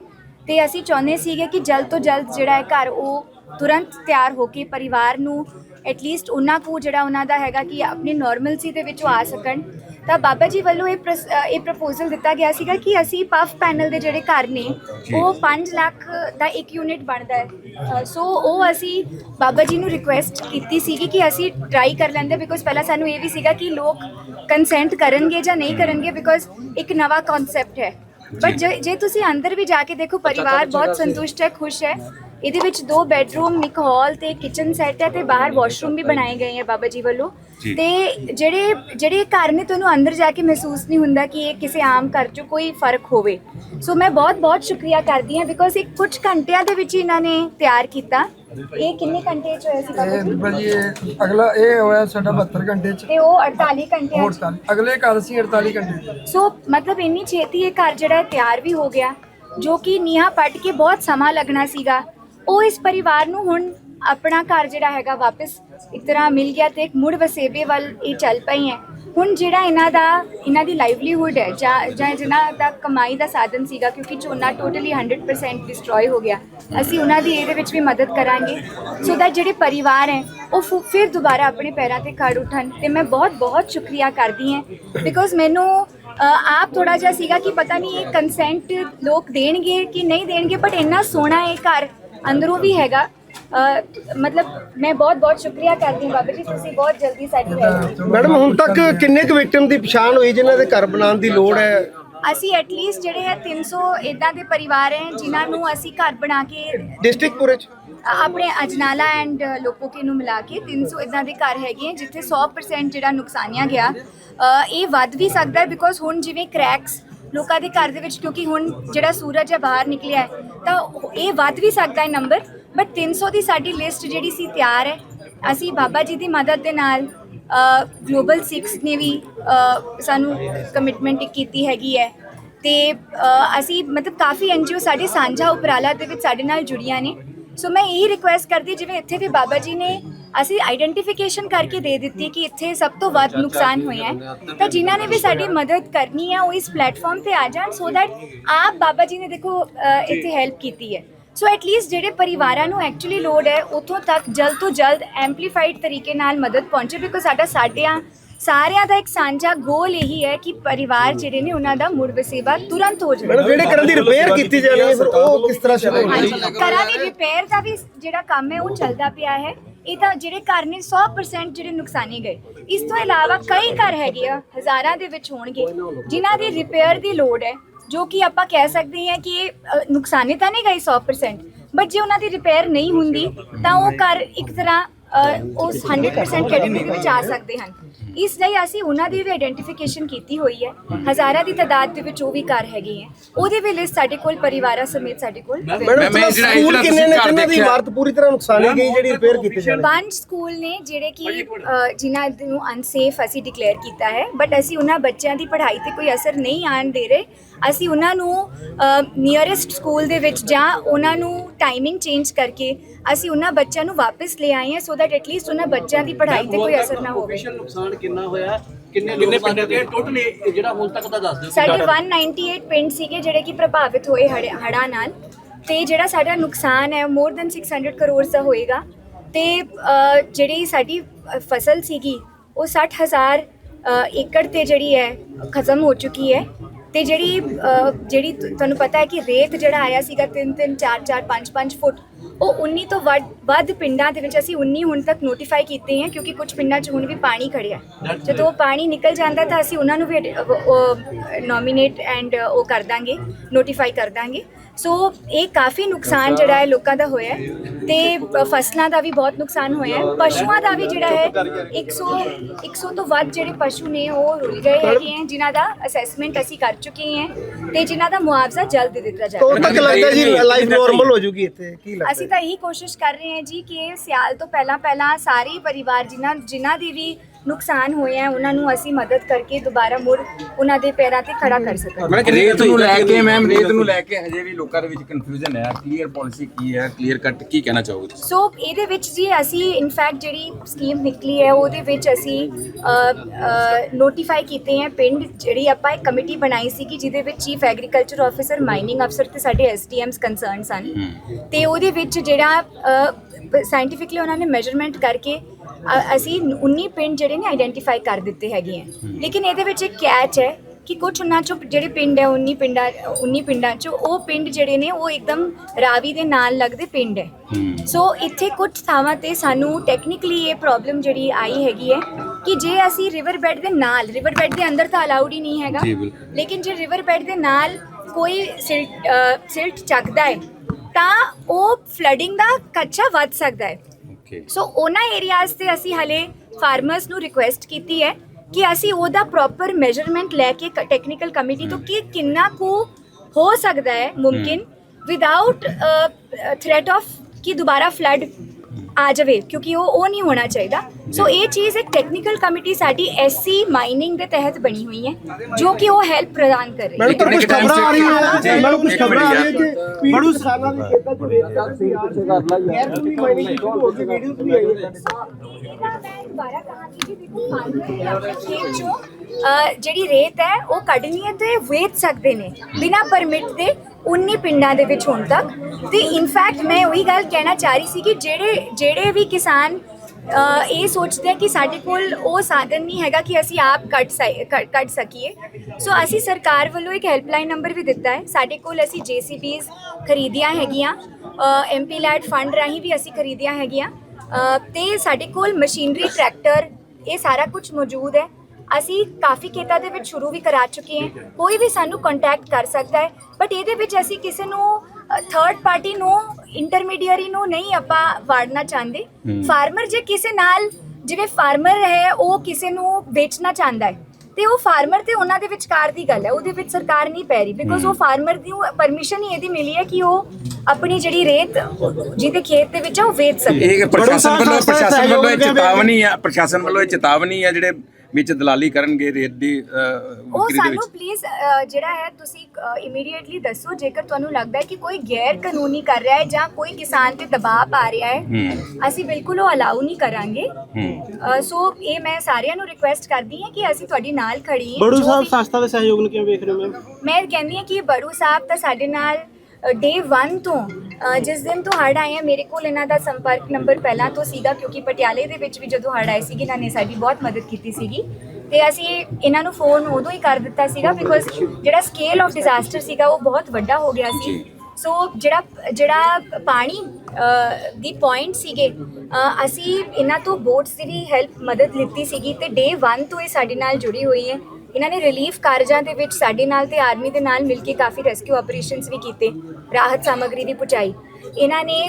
ਤੇ ਅਸੀਂ ਚਾਹੁੰਦੇ ਸੀਗੇ ਕਿ ਜਲਦ ਤੋਂ ਜਲਦ ਜਿਹੜਾ ਹੈ ਘਰ ਉਹ ਤੁਰੰਤ ਤਿਆਰ ਹੋ ਕੇ ਪਰਿਵਾਰ ਨੂੰ ਐਟਲੀਸਟ ਉਹਨਾਂ ਕੁ ਜਿਹੜਾ ਉਹਨਾਂ ਦਾ ਹੈਗਾ ਕਿ ਆਪਣੀ ਨਾਰਮਲਸੀ ਦੇ ਵਿੱਚ ਉਹ ਆ ਸਕਣ। ਤਾਂ ਬਾਬਾ ਜੀ ਵੱਲੋਂ ਇਹ ਪ੍ਰਸ- ਅ, ਇਹ ਪ੍ਰਪੋਜ਼ਲ ਦਿੱਤਾ ਗਿਆ ਸੀਗਾ ਕਿ ਅਸੀਂ ਪਫ ਪੈਨਲ ਦੇ ਜਿਹੜੇ ਘਰ ਨੇ ਉਹ 5 ਲੱਖ ਦਾ ਇੱਕ ਯੂਨਿਟ ਬਣਦਾ ਹੈ। ਅ, ਸੋ ਉਹ ਅਸੀਂ ਬਾਬਾ ਜੀ ਨੂੰ ਰਿਕੁਐਸਟ ਕੀਤੀ ਸੀਗੀ ਕਿ ਅਸੀਂ ਟਰਾਈ ਕਰ ਲੈਂਦੇ ਬਿਕੋਜ਼ ਪਹਿਲਾਂ ਸਾਨੂੰ ਇਹ ਵੀ ਸੀਗਾ ਕਿ ਲੋਕ ਕੰਸੈਂਟ ਕਰਨਗੇ ਜਾਂ ਨਹੀਂ ਕਰਨਗੇ ਬਿਕੋਜ਼ ਇੱਕ ਨਵਾਂ ਕਨਸੈਪਟ ਹੈ। ਬਟ ਜੇ ਜੇ ਤੁਸੀਂ ਅੰਦਰ ਵੀ ਜਾ ਕੇ ਦੇਖੋ ਪਰਿਵਾਰ ਬਹੁਤ ਸੰਤੁਸ਼ਟ ਹੈ ਖੁਸ਼ ਹੈ ਇਹਦੇ ਵਿੱਚ ਦੋ ਬੈੱਡਰੂਮ ਇੱਕ ਹਾਲ ਤੇ ਕਿਚਨ ਸੈੱਟ ਹੈ ਤੇ ਬਾਹਰ ਵਾਸ਼ਰੂਮ ਵੀ ਬਣਾਏ ਗਏ ਹੈ ਬਾਬਾ ਜੀ ਵੱਲੋਂ। ਤੇ ਜਿਹੜੇ ਜਿਹੜੇ ਘਰ ਨੇ ਤੁਹਾਨੂੰ ਅੰਦਰ ਜਾ ਕੇ ਮਹਿਸੂਸ ਨਹੀਂ ਹੁੰਦਾ ਕਿ ਇਹ ਕਿਸੇ ਆਮ ਘਰ 'ਚ ਕੋਈ ਫ਼ਰਕ ਹੋਵੇ। ਸੋ ਮੈਂ ਬਹੁਤ ਬਹੁਤ ਸ਼ੁਕਰੀਆ ਕਰਦੀ ਹਾਂ ਬਿਕੋਜ਼ ਇੱਕ ਕੁਝ ਘੰਟਿਆਂ ਦੇ ਵਿੱਚ ਇਹਨਾਂ ਨੇ ਤਿਆਰ ਕੀਤਾ। ਇਹ ਕਿੰਨੇ ਘੰਟੇ 'ਚ ਹੋਇਆ ਸੀ ਬਾਬਾ ਇਹ ਜੀ ਭਾਜੀ ਇਹ ਅਗਲਾ ਇਹ ਹੋਇਆ ਸਾਡਾ 72 ਘੰਟੇ ਚ। ਤੇ ਉਹ 48 ਘੰਟਿਆਂ ਹੋਰ 'ਚ। ਸਾਲ ਅਗਲੇ ਘਰ ਸੀ 48 ਘੰਟੇ ਚ ਸੋ ਮਤਲਬ ਇੰਨੀ ਛੇਤੀ ਇਹ ਘਰ ਜਿਹੜਾ ਹੈ ਤਿਆਰ ਵੀ ਹੋ ਗਿਆ ਜੋ ਕਿ ਨੀਹਾਂ ਪੱਟ ਕੇ ਬਹੁਤ ਸਮਾਂ ਲੱਗਣਾ ਸੀਗਾ। ਉਹ ਇਸ ਪਰਿਵਾਰ ਨੂੰ ਹੁਣ ਆਪਣਾ ਘਰ ਜਿਹੜਾ ਹੈਗਾ ਵਾਪਸ ਇੱਕ ਤਰ੍ਹਾਂ ਮਿਲ ਗਿਆ ਤੇ ਇੱਕ ਮੁੜ ਵਸੇਬੇ ਵੱਲ ਇਹ ਚੱਲ ਪਈ ਹੈ। ਹੁਣ ਜਿਹੜਾ ਇਹਨਾਂ ਦਾ, ਇਹਨਾਂ ਦੀ ਲਾਈਵਲੀਹੁੱਡ ਹੈ ਜਾਂ ਜਾਂ ਜਿਹਨਾਂ ਦਾ ਕਮਾਈ ਦਾ ਸਾਧਨ ਸੀਗਾ ਕਿਉਂਕਿ ਝੋਨਾ ਟੋਟਲੀ 100% ਡਿਸਟਰੋਏ ਹੋ ਗਿਆ। ਅਸੀਂ ਉਹਨਾਂ ਦੀ ਇਹਦੇ ਵਿੱਚ ਵੀ ਮਦਦ ਕਰਾਂਗੇ। ਸੋ that ਜਿਹੜੇ ਪਰਿਵਾਰ ਹੈ, ਉਹ ਫੁ- ਫਿਰ ਦੁਬਾਰਾ ਆਪਣੇ ਪੈਰਾਂ ਤੇ ਖੜ ਉੱਠਣ ਤੇ ਮੈਂ ਬਹੁਤ ਬਹੁਤ ਸ਼ੁਕਰੀਆ ਕਰਦੀ ਹਾਂ। ਬਿਕੋਜ਼ ਮੈਨੂੰ ਆਪ ਥੋੜਾ ਜਿਹਾ ਸੀਗਾ ਕਿ ਪਤਾ ਨਹੀਂ ਇਹ ਕੰਸੈਂਟ ਲੋਕ ਦੇਣਗੇ ਕਿ ਨਹੀਂ ਦੇਣਗੇ ਬਟ ਇੰਨਾ ਸੋਹਣਾ ਇਹ ਘਰ ਅੰਦਰੋਂ ਵੀ ਹੈਗਾ। ਮਤਲਬ ਮੈਂ ਬਹੁਤ ਬਹੁਤ ਸ਼ੁਕਰੀਆ ਕਰਦੀ ਹਾਂ ਬਾਬਾ ਜੀ ਤੁਸੀਂ ਬਹੁਤ ਜਲਦੀ ਸਾਡੀ ਹੈਲਪ ਮੈਡਮ ਹੁਣ ਤੱਕ ਕਿੰਨੇ ਕੁ ਵਿਕਟਮ ਦੀ ਪਛਾਣ ਹੋਈ ਜਿਨ੍ਹਾਂ ਦੇ ਘਰ ਬਣਾਉਣ ਦੀ ਲੋੜ ਹੈ? ਅਸੀਂ ਐਟਲੀਸਟ ਜਿਹੜੇ ਹੈ 300 ਇਦਾਂ ਦੇ ਪਰਿਵਾਰ ਹੈ ਜਿਨ੍ਹਾਂ ਨੂੰ ਅਸੀਂ ਘਰ ਬਣਾ ਕੇ ਡਿਸਟ੍ਰਿਕਟ ਪੂਰੇ ਚ? ਆਪਣੇ ਅਜਨਾਲਾ ਐਂਡ ਲੋਪੋਕੇ ਨੂੰ ਮਿਲਾ ਕੇ 300 ਇਦਾਂ ਦੇ ਘਰ ਹੈਗੇ ਜਿੱਥੇ 100% ਜਿਹੜਾ ਨੁਕਸਾਨਿਆ ਗਿਆ। ਇਹ ਵੱਧ ਵੀ ਸਕਦਾ ਹੈ ਬਿਕੋਜ਼ ਹੁਣ ਜਿਵੇਂ ਕ੍ਰੈਕਸ ਲੋਕਾਂ ਦੇ ਘਰ ਦੇ ਵਿੱਚ, ਕਿਉਂਕਿ ਹੁਣ ਜਿਹੜਾ ਸੂਰਜ ਹੈ, ਬਾਹਰ ਨਿਕਲਿਆ ਹੈ, ਤਾਂ ਇਹ ਵੱਧ ਵੀ ਸਕਦਾ ਹੈ ਨੰਬਰ ਬਟ 300 ਦੀ ਸਾਡੀ ਲਿਸਟ ਜਿਹੜੀ ਸੀ, ਤਿਆਰ ਹੈ। ਅਸੀਂ ਬਾਬਾ ਜੀ ਦੀ ਮਦਦ ਦੇ ਨਾਲ ਗਲੋਬਲ 6 ਨੇ ਵੀ ਸਾਨੂੰ ਕਮਿਟਮੈਂਟ ਕੀਤੀ ਹੈਗੀ ਹੈ। ਤੇ ਅਸੀਂ ਮਤਲਬ ਕਾਫੀ ਐਨਜੀਓ ਸਾਡੇ ਸਾਂਝਾ ਉਪਰਾਲਾ ਦੇ ਵਿੱਚ ਸਾਡੇ ਨਾਲ ਜੁੜੀਆਂ ਨੇ। ਸੋ ਮੈਂ ਇਹੀ ਰਿਕੁਐਸਟ ਕਰਦੀ ਜਿਵੇਂ ਇੱਥੇ ਦੇ ਬਾਬਾ ਜੀ ਨੇ ਅਸੀਂ ਆਈਡੈਂਟੀਫਿਕੇਸ਼ਨ ਕਰਕੇ ਦੇ ਦਿੱਤੀ ਕਿ ਇੱਥੇ ਸਭ ਤੋਂ ਵੱਧ ਨੁਕਸਾਨ ਹੋਇਆ ਹੈ। ਤਾਂ ਜਿਨ੍ਹਾਂ ਨੇ ਵੀ ਸਾਡੀ ਮਦਦ ਕਰਨੀ ਹੈ ਉਹ ਇਸ ਪਲੇਟਫਾਰਮ ਤੇ ਆ ਜਾਣ ਸੋ ਦੈਟ ਆਪ ਬਾਬਾ ਜੀ ਨੇ ਦੇਖੋ ਅ, ਇੱਥੇ ਹੈਲਪ ਕੀਤੀ ਹੈ। ਸੋ ਐਟਲੀਸਟ ਜਿਹੜੇ ਪਰਿਵਾਰਾਂ ਨੂੰ ਐਕਚੁਅਲੀ ਲੋੜ ਹੈ ਉਥੋਂ ਤੱਕ ਜਲਦ ਤੋਂ ਜਲਦ ਐਮਪਲੀਫਾਈਡ ਤਰੀਕੇ ਨਾਲ ਮਦਦ ਪਹੁੰਚੇ ਬਿਕੋਜ਼ ਸਾਡਾ ਸਾਡਿਆਂ ਸਾਰਿਆਂ ਦਾ ਇੱਕ ਸਾਂਝਾ ਗੋਲ ਇਹੀ ਹੈ ਕਿ ਪਰਿਵਾਰ ਜਿਹੜੇ ਨੇ ਉਹਨਾਂ ਦਾ ਮੁੜ ਵਸੇਬਾ ਤੁਰੰਤ ਹੋ ਜਾਵੇ। ਮੈਡਮ ਜਿਹੜੇ ਕਰਨ ਦੀ ਰਿਪੇਅਰ ਕੀਤੀ ਹੈ ਫਿਰ ਉਹ ਕਿਸ ਤਰ੍ਹਾਂ ਸ਼ੁਰੂ ਹੋਣੀ ਹਾਂਜੀ ਘਰਾਂ ਦੀ ਰਿਪੇਅਰ ਦਾ ਵੀ ਜਿਹੜਾ ਕੰਮ ਹੈ ਉਹ ਚੱਲਦਾ ਪਿਆ ਹੈ। ਇਹ ਤਾਂ ਜਿਹੜੇ ਘਰ ਨੇ 100% ਜਿਹੜੇ ਨੁਕਸਾਨੇ ਗਏ। ਇਸ ਤੋਂ ਇਲਾਵਾ ਕਈ ਘਰ ਹੈਗੇ ਆ ਹਜ਼ਾਰਾਂ ਦੇ ਵਿੱਚ ਹੋਣਗੇ ਜਿਨ੍ਹਾਂ ਦੀ ਰਿਪੇਅਰ ਦੀ ਲੋੜ ਹੈ ਜੋ ਕਿ ਆਪਾਂ ਕਹਿ ਸਕਦੇ ਹਾਂ ਕਿ ਇਹ ਅ, ਨੁਕਸਾਨੇ ਤਾਂ ਨਹੀਂ ਗਏ 100% ਬਟ ਜੇ ਉਹਨਾਂ ਦੀ ਰਿਪੇਅਰ ਨਹੀਂ ਹੁੰਦੀ ਤਾਂ ਉਹ ਘਰ ਇੱਕ ਤਰ੍ਹਾਂ ਅ, ਉਸ 100% ਕੈਟੇਗਰੀ ਦੇ ਵਿੱਚ ਆ ਸਕਦੇ ਹਨ। ਇਸ ਲਈ ਅਸੀਂ ਉਹਨਾਂ ਦੀ ਵੀ ਆਇਡੈਂਟੀਫਿਕੇਸ਼ਨ ਕੀਤੀ ਹੋਈ ਹੈ। ਹਜ਼ਾਰਾਂ ਦੀ ਤਾਦਾਦ ਦੇ ਵਿੱਚ ਉਹ ਵੀ ਘਰ ਹੈਗੇ ਹੈ। ਉਹਦੇ ਵੀ ਲਿਸਟ ਸਾਡੇ ਕੋਲ ਪਰਿਵਾਰਾਂ ਸਮੇਤ ਸਾਡੇ ਕੋਲ ਸਕੂਲ ਕਿੰਨੇ ਨੇ? ਜਿਨ੍ਹਾਂ ਦੀ ਇਮਾਰਤ ਪੂਰੀ ਤਰ੍ਹਾਂ ਨੁਕਸਾਨੀ ਗਈ ਜਿਹੜੀ ਰਿਪੇਅਰ ਕੀਤੀ ਜਾਣੀ ਪੰਜ ਸਕੂਲ ਨੇ ਜਿਹੜੇ ਕਿ ਜਿਨ੍ਹਾਂ ਨੂੰ ਅਨਸੇਫ ਅਸੀਂ ਡਿਕਲੇਅਰ ਕੀਤਾ ਹੈ। ਬਟ ਅਸੀਂ ਉਹਨਾਂ ਬੱਚਿਆਂ ਦੀ ਪੜ੍ਹਾਈ ਤੇ ਕੋਈ ਅਸਰ ਨਹੀਂ ਆਣ ਦੇ ਰਹੇ। ਅਸੀਂ ਉਹਨਾਂ ਨੂੰ ਨੀਅਰੈਸਟ ਸਕੂਲ ਦੇ ਵਿੱਚ ਜਾਂ ਉਹਨਾਂ ਨੂੰ ਟਾਈਮਿੰਗ ਚੇਂਜ ਕਰਕੇ ਅਸੀਂ ਉਹਨਾਂ ਬੱਚਿਆਂ ਨੂੰ ਵਾਪਸ ਲੈ ਆਏ ਹਾਂ ਸੋ ਦੈਟ ਐਟਲੀਸਟ ਉਹਨਾਂ ਬੱਚਿਆਂ ਦੀ ਪੜ੍ਹਾਈ ਤੇ ਕੋਈ ਅਸਰ ਨਾ ਹੋਵੇ। ਨੁਕਸਾਨ ਕਿੰਨਾ ਹੋਇਆ? ਕਿੰਨੇ ਲੋਕ ਪਿੰਡ ਦੇ? ਟੋਟਲ ਜਿਹੜਾ ਹੁਣ ਤੱਕ ਦਾ ਦੱਸ ਦਿਓ। ਸਾਡੇ 198 ਪਿੰਡ ਸੀਗੇ ਜਿਹੜੇ ਕਿ ਪ੍ਰਭਾਵਿਤ ਹੋਏ ਹੜ੍ਹਾਂ ਨਾਲ। ਤੇ ਜਿਹੜਾ ਸਾਡਾ ਨੁਕਸਾਨ ਹੈ ਮੋਰ ਦੈਨ 600 ਕਰੋੜ ਦਾ ਹੋਏਗਾ। ਤੇ ਜਿਹੜੀ ਸਾਡੀ ਫਸਲ ਸੀਗੀ ਉਹ 60000 ਅ, ਏਕੜ ਤੇ ਜਿਹੜੀ ਹੈ ਖਤਮ ਹੋ ਚੁੱਕੀ ਹੈ। ਤੇ ਜਿਹੜੀ ਜਿਹੜੀ ਤੁਹਾਨੂੰ ਪਤਾ ਹੈ ਕਿ ਰੇਤ ਜਿਹੜਾ ਆਇਆ ਸੀਗਾ 3 3 4 4 5 5 ਫੁੱਟ ਉਹ 19 ਤੋਂ ਵੱਧ ਵੱਧ ਪਿੰਡਾਂ ਦੇ ਵਿੱਚ ਅਸੀਂ 19 ਹੁਣ ਤੱਕ ਨੋਟੀਫਾਈ ਕੀਤੇ हैं ਕਿਉਂਕਿ ਕੁਝ ਪਿੰਡਾਂ 'ਚ ਹੁਣ ਵੀ ਪਾਣੀ ਖੜਿਆ ਜਦੋਂ ਉਹ ਪਾਣੀ ਨਿਕਲ ਜਾਂਦਾ ਤਾਂ ਅਸੀਂ ਉਹਨਾਂ ਨੂੰ ਵੀ ਨੋਮੀਨੇਟ ਐਂਡ ਉਹ ਕਰ ਦਾਂਗੇ ਨੋਟੀਫਾਈ ਕਰ ਦਾਂਗੇ। ਸੋ ਇਹ ਕਾਫੀ ਨੁਕਸਾਨ ਜਿਹੜਾ ਹੈ ਲੋਕਾਂ ਦਾ ਹੋਇਆ ਤੇ ਫਸਲਾਂ ਦਾ ਵੀ ਬਹੁਤ ਨੁਕਸਾਨ ਹੋਇਆ ਹੈ। ਪਸ਼ੂਆਂ ਦਾ ਵੀ ਜਿਹੜਾ ਹੈ 100 100 ਤੋਂ ਵੱਧ ਜਿਹੜੇ ਪਸ਼ੂ ਨੇ ਉਹ ਰੁਲ ਗਏ ਹੈਗੇ ਹੈ ਜਿਨ੍ਹਾਂ ਦਾ ਅਸੈਸਮੈਂਟ ਅਸੀਂ ਕਰ ਚੁੱਕੇ ਹਾਂ ਤੇ ਜਿਨ੍ਹਾਂ ਦਾ ਮੁਆਵਜ਼ਾ ਜਲਦ ਦੇ ਦਿੱਤਾ ਜਾਏਗਾ ਕਦੋਂ ਤੱਕ ਲੱਗਦਾ ਜੀ ਲਾਈਫ ਨਾਰਮਲ ਹੋ ਜੂਗੀ ਇੱਥੇ ਕੀ ਲੱਗਦਾ? ਅਸੀਂ ਤਾਂ ਇਹੀ ਕੋਸ਼ਿਸ਼ ਕਰ ਰਹੇ ਹਾਂ ਜੀ ਕਿ ਸਿਆਲ ਤੋਂ ਪਹਿਲਾਂ ਪਹਿਲਾਂ ਸਾਰੇ ਪਰਿਵਾਰ ਜਿਨ੍ਹਾਂ ਜਿਨ੍ਹਾਂ ਦੀ ਵੀ ਨੁਕਸਾਨ ਹੋਇਆ ਹੈ ਉਹਨਾਂ ਨੂੰ ਅਸੀਂ ਮਦਦ ਕਰਕੇ ਦੁਬਾਰਾ ਮੁੜ ਉਹਨਾਂ ਦੇ ਪੈਰਾਂ ਤੇ ਖੜਾ ਕਰ ਸਕੀਏ। ਮੈਂ ਰੇਤ ਨੂੰ ਲੈ ਕੇ ਮੈਮ ਰੇਤ ਨੂੰ ਲੈ ਕੇ ਹਜੇ ਵੀ ਲੋਕਾਂ ਦੇ ਵਿੱਚ ਕਨਫਿਊਜ਼ਨ ਹੈ। ਕਲੀਅਰ ਪਾਲਿਸੀ ਕੀ ਹੈ? ਕਲੀਅਰ ਕੱਟ ਕੀ ਕਹਿਣਾ ਚਾਹੋਗੇ ਤੁਸੀਂ? ਸੋ ਇਹਦੇ ਵਿੱਚ ਜੀ ਅਸੀਂ ਇਨਫੈਕਟ ਜਿਹੜੀ ਸਕੀਮ ਨਿਕਲੀ ਹੈ ਉਹਦੇ ਵਿੱਚ ਅਸੀਂ ਨੋਟੀਫਾਈ ਕੀਤੇ ਹੈ ਪਿੰਡ ਜਿਹੜੀ ਆਪਾਂ ਇੱਕ ਕਮੇਟੀ ਬਣਾਈ ਸੀ ਕਿ ਜਿਹਦੇ ਵਿੱਚ ਚੀਫ ਐਗਰੀਕਲਚਰ ਆਫੀਸਰ ਮਾਈਨਿੰਗ ਅਫਸਰ ਤੇ ਸਾਡੇ ਐਸਡੀਐਮਸ ਕੰਸਰਨ ਸਨ। ਤੇ ਉਹਦੇ ਵਿੱਚ ਜਿਹੜਾ ਸਾਇੰਟੀਫਿਕਲੀ ਉਹਨਾਂ ਨੇ ਮੈਜ਼ਰਮੈਂਟ ਕਰਕੇ ਅ- ਅਸੀਂ 19 ਪਿੰਡ ਜਿਹੜੇ ਨੇ ਆਈਡੈਂਟੀਫਾਈ ਕਰ ਦਿੱਤੇ ਹੈਗੇ ਆ। ਲੇਕਿਨ ਇਹਦੇ ਵਿੱਚ ਇੱਕ ਕੈਚ ਹੈ ਕਿ ਕੁਝ ਉਹਨਾਂ ਚੋਂ ਜਿਹੜੇ ਪਿੰਡ ਹੈ 19 ਪਿੰਡਾਂ 19 ਪਿੰਡਾਂ ਚੋਂ ਉਹ ਪਿੰਡ ਜਿਹੜੇ ਨੇ ਉਹ ਇੱਕਦਮ ਰਾਵੀ ਦੇ ਨਾਲ ਲੱਗਦੇ ਪਿੰਡ ਹੈ। ਸੋ ਇੱਥੇ ਕੁਝ ਥਾਵਾਂ ਤੇ ਸਾਨੂੰ ਟੈਕਨੀਕਲੀ ਇਹ ਪ੍ਰੋਬਲਮ ਜਿਹੜੀ ਆਈ ਹੈਗੀ ਹੈ ਕਿ ਜੇ ਅਸੀਂ ਰਿਵਰ ਬੈਡ ਦੇ ਨਾਲ ਰਿਵਰ ਬੈਡ ਦੇ ਅੰਦਰ ਤਾਂ ਅਲਾਉਡ ਹੀ ਨਹੀਂ ਹੈਗਾ। ਜੀ, ਬਿਲਕੁਲ। ਲੇਕਿਨ ਜੇ ਰਿਵਰ ਬੈਡ ਦੇ ਨਾਲ ਕੋਈ ਸਿਲਟ ਅ, ਸਿਲਟ ਚੱਕਦਾ ਹੈ ਤਾਂ ਉਹ ਫਲੱਡਿੰਗ ਦਾ ਖਤਰਾ ਵੱਧ ਸਕਦਾ ਹੈ। ਓਕੇ ਸੋ ਉਹਨਾਂ ਏਰੀਆਜ਼ ਤੇ ਅਸੀਂ ਹਲੇ ਫਾਰਮਰਸ ਨੂੰ ਰਿਕੁਐਸਟ ਕੀਤੀ ਹੈ ਕਿ ਅਸੀਂ ਉਹਦਾ ਪ੍ਰੋਪਰ ਮੈਜ਼ਰਮੈਂਟ ਲੈ ਕੇ ਟੈਕਨੀਕਲ ਕਮੇਟੀ ਤੋਂ ਕਿ ਕਿੰਨਾ ਕੁ ਹੋ ਸਕਦਾ ਹੈ ਮੁਮਕਿਨ ਵਿਦਆਊਟ ਥ੍ਰੈਟ ਆਫ ਕਿ ਦੁਬਾਰਾ ਫਲੱਡ ਆ ਜਾਵੇ ਕਿਉਂਕਿ ਉਹ ਉਹ ਨਹੀਂ ਹੋਣਾ ਚਾਹੀਦਾ। ਸੋ ਇਹ ਚੀਜ਼ ਇੱਕ ਟੈਕਨੀਕਲ ਕਮੇਟੀ ਸਾਡੀ ਐਸਸੀ ਮਾਈਨਿੰਗ ਦੇ ਤਹਿਤ ਬਣੀ ਹੋਈ ਹੈ ਜੋ ਕਿ ਉਹ ਹੈਲਪ ਪ੍ਰਦਾਨ ਕਰ ਰਹੀ ਹੈ। ਮੈਡਮ ਤਾਂ ਕੁਝ ਖਬਰਾਂ ਆ ਰਹੀਆਂ? ਹੈ ਮੈਡਮ ਕੁਝ ਖਬਰਾਂ ਆ ਰਹੀਆਂ ਕਿ ਬੜੂ ਕਿਸਾਨਾਂ ਦੀ ਖੇਤਾਂ ਚ ਰੇਤ ਚੱਲ ਰਹੀ ਹੈ ਗੈਰ ਕਾਨੂੰਨੀ ਮਾਈਨਿੰਗ ਸ਼ੁਰੂ ਹੋ ਗਈ ਵੀਡੀਓਜ਼ ਵੀ ਆਈ ਹੈ ਮੈਂ ਦੁਬਾਰਾ ਕਹਾਂਗੀ ਕਿ ਦੇਖੋ ਫਾਰਮਰ ਆਪਣੇ ਖੇਤ ਚੋਂ ਜਿਹੜੀ ਰੇਤ ਹੈ ਉਹ ਕੱਢਣੀ ਹੈ ਤੇ ਵੇਚ ਸਕਦੇ ਨੇ। ਬਿਨਾ ਪਰਮਿਟ ਦੇ 19 ਪਿੰਡਾਂ ਦੇ ਵਿੱਚ ਹੁਣ ਤੱਕ। ਤੇ ਇਨਫੈਕਟ ਮੈਂ ਉਹੀ ਗੱਲ ਕਹਿਣਾ ਚਾਹ ਰਹੀ ਸੀ ਕਿ ਜਿਹੜੇ ਜਿਹੜੇ ਵੀ ਕਿਸਾਨ ਇਹ ਸੋਚਦੇ ਆ ਕਿ ਸਾਡੇ ਕੋਲ ਉਹ ਸਾਧਨ ਨਹੀਂ ਹੈਗਾ ਕਿ ਅਸੀਂ ਆਪ ਕੱਢ ਸਕ- ਕੱਢ- ਸਕੀਏ। ਸੋ ਅਸੀਂ ਸਰਕਾਰ ਵੱਲੋਂ ਇੱਕ ਹੈਲਪਲਾਈਨ ਨੰਬਰ ਵੀ ਦਿੱਤਾ ਹੈ। ਸਾਡੇ ਕੋਲ ਅਸੀਂ ਜੀਸੀਬੀਜ਼ ਖਰੀਦੀਆਂ ਹੈਗੀਆਂ ਐਮਪੀ ਲੈਡ ਫੰਡ ਰਾਹੀਂ ਵੀ ਅਸੀਂ ਖਰੀਦੀਆਂ ਹੈਗੀਆਂ ਅ, ਤੇ ਸਾਡੇ ਕੋਲ ਮਸ਼ੀਨਰੀ ਟਰੈਕਟਰ ਇਹ ਸਾਰਾ ਕੁਝ ਮੌਜੂਦ ਹੈ। ਅਸੀਂ ਕਾਫੀ ਖੇਤਾਂ ਦੇ ਵਿੱਚ ਸ਼ੁਰੂ ਵੀ ਕਰਾ ਚੁੱਕੇ ਹਾਂ। ਕੋਈ ਵੀ ਸਾਨੂੰ ਕੰਟੈਕਟ ਕਰ ਸਕਦਾ ਹੈ। ਬਟ ਇਹਦੇ ਵਿੱਚ ਅਸੀਂ ਕਿਸੇ ਨੂੰ ਥਰਡ ਪਾਰਟੀ ਨੂੰ ਇੰਟਰਮੀਡੀਅਰੀ ਨੂੰ ਨਹੀਂ ਆਪਾਂ ਵਾੜਨਾ ਚਾਹੁੰਦੇ। ਫਾਰਮਰ ਜੇ ਕਿਸੇ ਨਾਲ ਜਿਵੇਂ ਫਾਰਮਰ ਹੈ ਉਹ ਕਿਸੇ ਨੂੰ ਵੇਚਣਾ ਚਾਹੁੰਦਾ ਹੈ। ਤੇ ਉਹ ਫਾਰਮਰ ਤੇ ਉਹਨਾਂ ਦੇ ਵਿਚਕਾਰ ਦੀ ਗੱਲ ਹੈ। ਉਹਦੇ ਵਿੱਚ ਸਰਕਾਰ ਨਹੀਂ ਪੈ ਰਹੀ। ਬਿਕੋਜ਼ ਉਹ ਫਾਰਮਰ ਦੀ ਪਰਮਿਸ਼ਨ ਹੀ ਇਹਦੀ ਮਿਲੀ ਹੈ ਕਿ ਉਹ ਆਪਣੀ ਜਿਹੜੀ ਰੇਤ ਜਿਹਦੇ ਖੇਤ ਦੇ ਵਿੱਚ ਉਹ ਵੇਚ ਸਕੇ। ਇਹ ਪ੍ਰਸ਼ਾਸਨ ਵੱਲੋਂ ਪ੍ਰਸ਼ਾਸਨ ਵੱਲੋਂ ਇਹ ਚੇਤਾਵਨੀ ਆ ਪ੍ਰਸ਼ਾਸਨ ਵੱਲੋਂ ਇਹ ਚੇਤਾਵਨੀ ਆ ਜਿਹੜੇ ਵਿੱਚ ਦਲਾਲੀ ਕਰਨਗੇ ਰੇਤ ਦੀ ਉਹ ਵਿਕਰੀ ਦੇ ਸਾਨੂੰ ਵਿੱਚ। ਪਲੀਜ਼ ਜਿਹੜਾ ਹੈ ਤੁਸੀਂ ਇਮੀਡੀਏਟਲੀ ਦੱਸੋ ਜੇਕਰ ਤੁਹਾਨੂੰ ਲੱਗਦਾ ਹੈ ਕਿ ਕੋਈ ਗੈਰ ਕਾਨੂੰਨੀ ਕਰ ਰਿਹਾ ਹੈ ਜਾਂ ਕੋਈ ਕਿਸਾਨ ਤੇ ਦਬਾਅ ਪਾ ਰਿਹਾ ਹੈ ਹੂੰ। ਅਸੀਂ ਬਿਲਕੁਲ ਉਹ ਅਲਾਉ ਨਹੀਂ ਕਰਾਂਗੇ। ਹੂੰ। ਸੋ ਇਹ ਮੈਂ ਸਾਰਿਆਂ ਨੂੰ ਰਿਕੁਐਸਟ ਕਰਦੀ ਹਾਂ ਕਿ ਅਸੀਂ ਤੁਹਾਡੀ ਨਾਲ ਖੜੀ ਹਾਂ ਬੜੂ ਜੋ ਸਾਹਿਬ ਵੀ- ਸੰਸਥਾ ਦੇ ਸਹਿਯੋਗ ਨੂੰ ਕਿਵੇਂ ਵੇਖ ਰਹੇ ਹੋ ਮੈਮ ਮੈਂ ਕਹਿੰਦੀ ਹਾਂ ਕਿ ਬੜੂ ਸਾਹਿਬ ਤਾਂ ਸਾਡੇ ਨਾਲ ਡੇ 1 ਤੋਂ ਜਿਸ ਦਿਨ ਤੋਂ ਹੜ੍ਹ ਆਏ ਆ ਮੇਰੇ ਕੋਲ ਇਹਨਾਂ ਦਾ ਸੰਪਰਕ ਨੰਬਰ ਪਹਿਲਾਂ ਤੋਂ ਸੀਗਾ ਕਿਉਂਕਿ ਪਟਿਆਲੇ ਦੇ ਵਿੱਚ ਵੀ ਜਦੋਂ ਹੜ੍ਹ ਆਏ ਸੀਗੇ ਇਹਨਾਂ ਨੇ ਸਾਡੀ ਬਹੁਤ ਮਦਦ ਕੀਤੀ ਸੀਗੀ। ਤੇ ਅਸੀਂ ਇਹਨਾਂ ਨੂੰ ਫੋਨ ਉਦੋਂ ਹੀ ਕਰ ਦਿੱਤਾ ਸੀਗਾ ਬਿਕੋਜ਼ ਜਿਹੜਾ ਸਕੇਲ ਆਫ ਡਿਜ਼ਾਸਟਰ ਸੀਗਾ ਉਹ ਬਹੁਤ ਵੱਡਾ ਹੋ ਗਿਆ ਸੀ। ਸੋ ਜਿਹੜਾ ਜਿਹੜਾ ਪਾਣੀ ਦੀ ਪੁਆਇੰਟ ਸੀਗੇ ਅਸੀਂ ਇਹਨਾਂ ਤੋਂ ਬੋਟਸ ਦੀ ਵੀ ਹੈਲਪ ਮਦਦ ਲਿੱਤੀ ਸੀਗੀ ਤੇ ਡੇ 1 ਤੋਂ ਇਹ ਸਾਡੇ ਨਾਲ ਜੁੜੀ ਹੋਈ ਹੈ। ਇਹਨਾਂ ਨੇ ਰਿਲੀਫ ਕਾਰਜਾਂ ਦੇ ਵਿੱਚ ਸਾਡੇ ਨਾਲ ਤੇ ਆਰਮੀ ਦੇ ਨਾਲ ਮਿਲ ਕੇ ਕਾਫੀ ਰੈਸਕਿਊ ਆਪਰੇਸ਼ਨਸ ਵੀ ਕੀਤੇ ਰਾਹਤ ਸਾਮਗਰੀ ਦੀ ਪਹੁੰਚਾਈ ਇਹਨਾਂ ਨੇ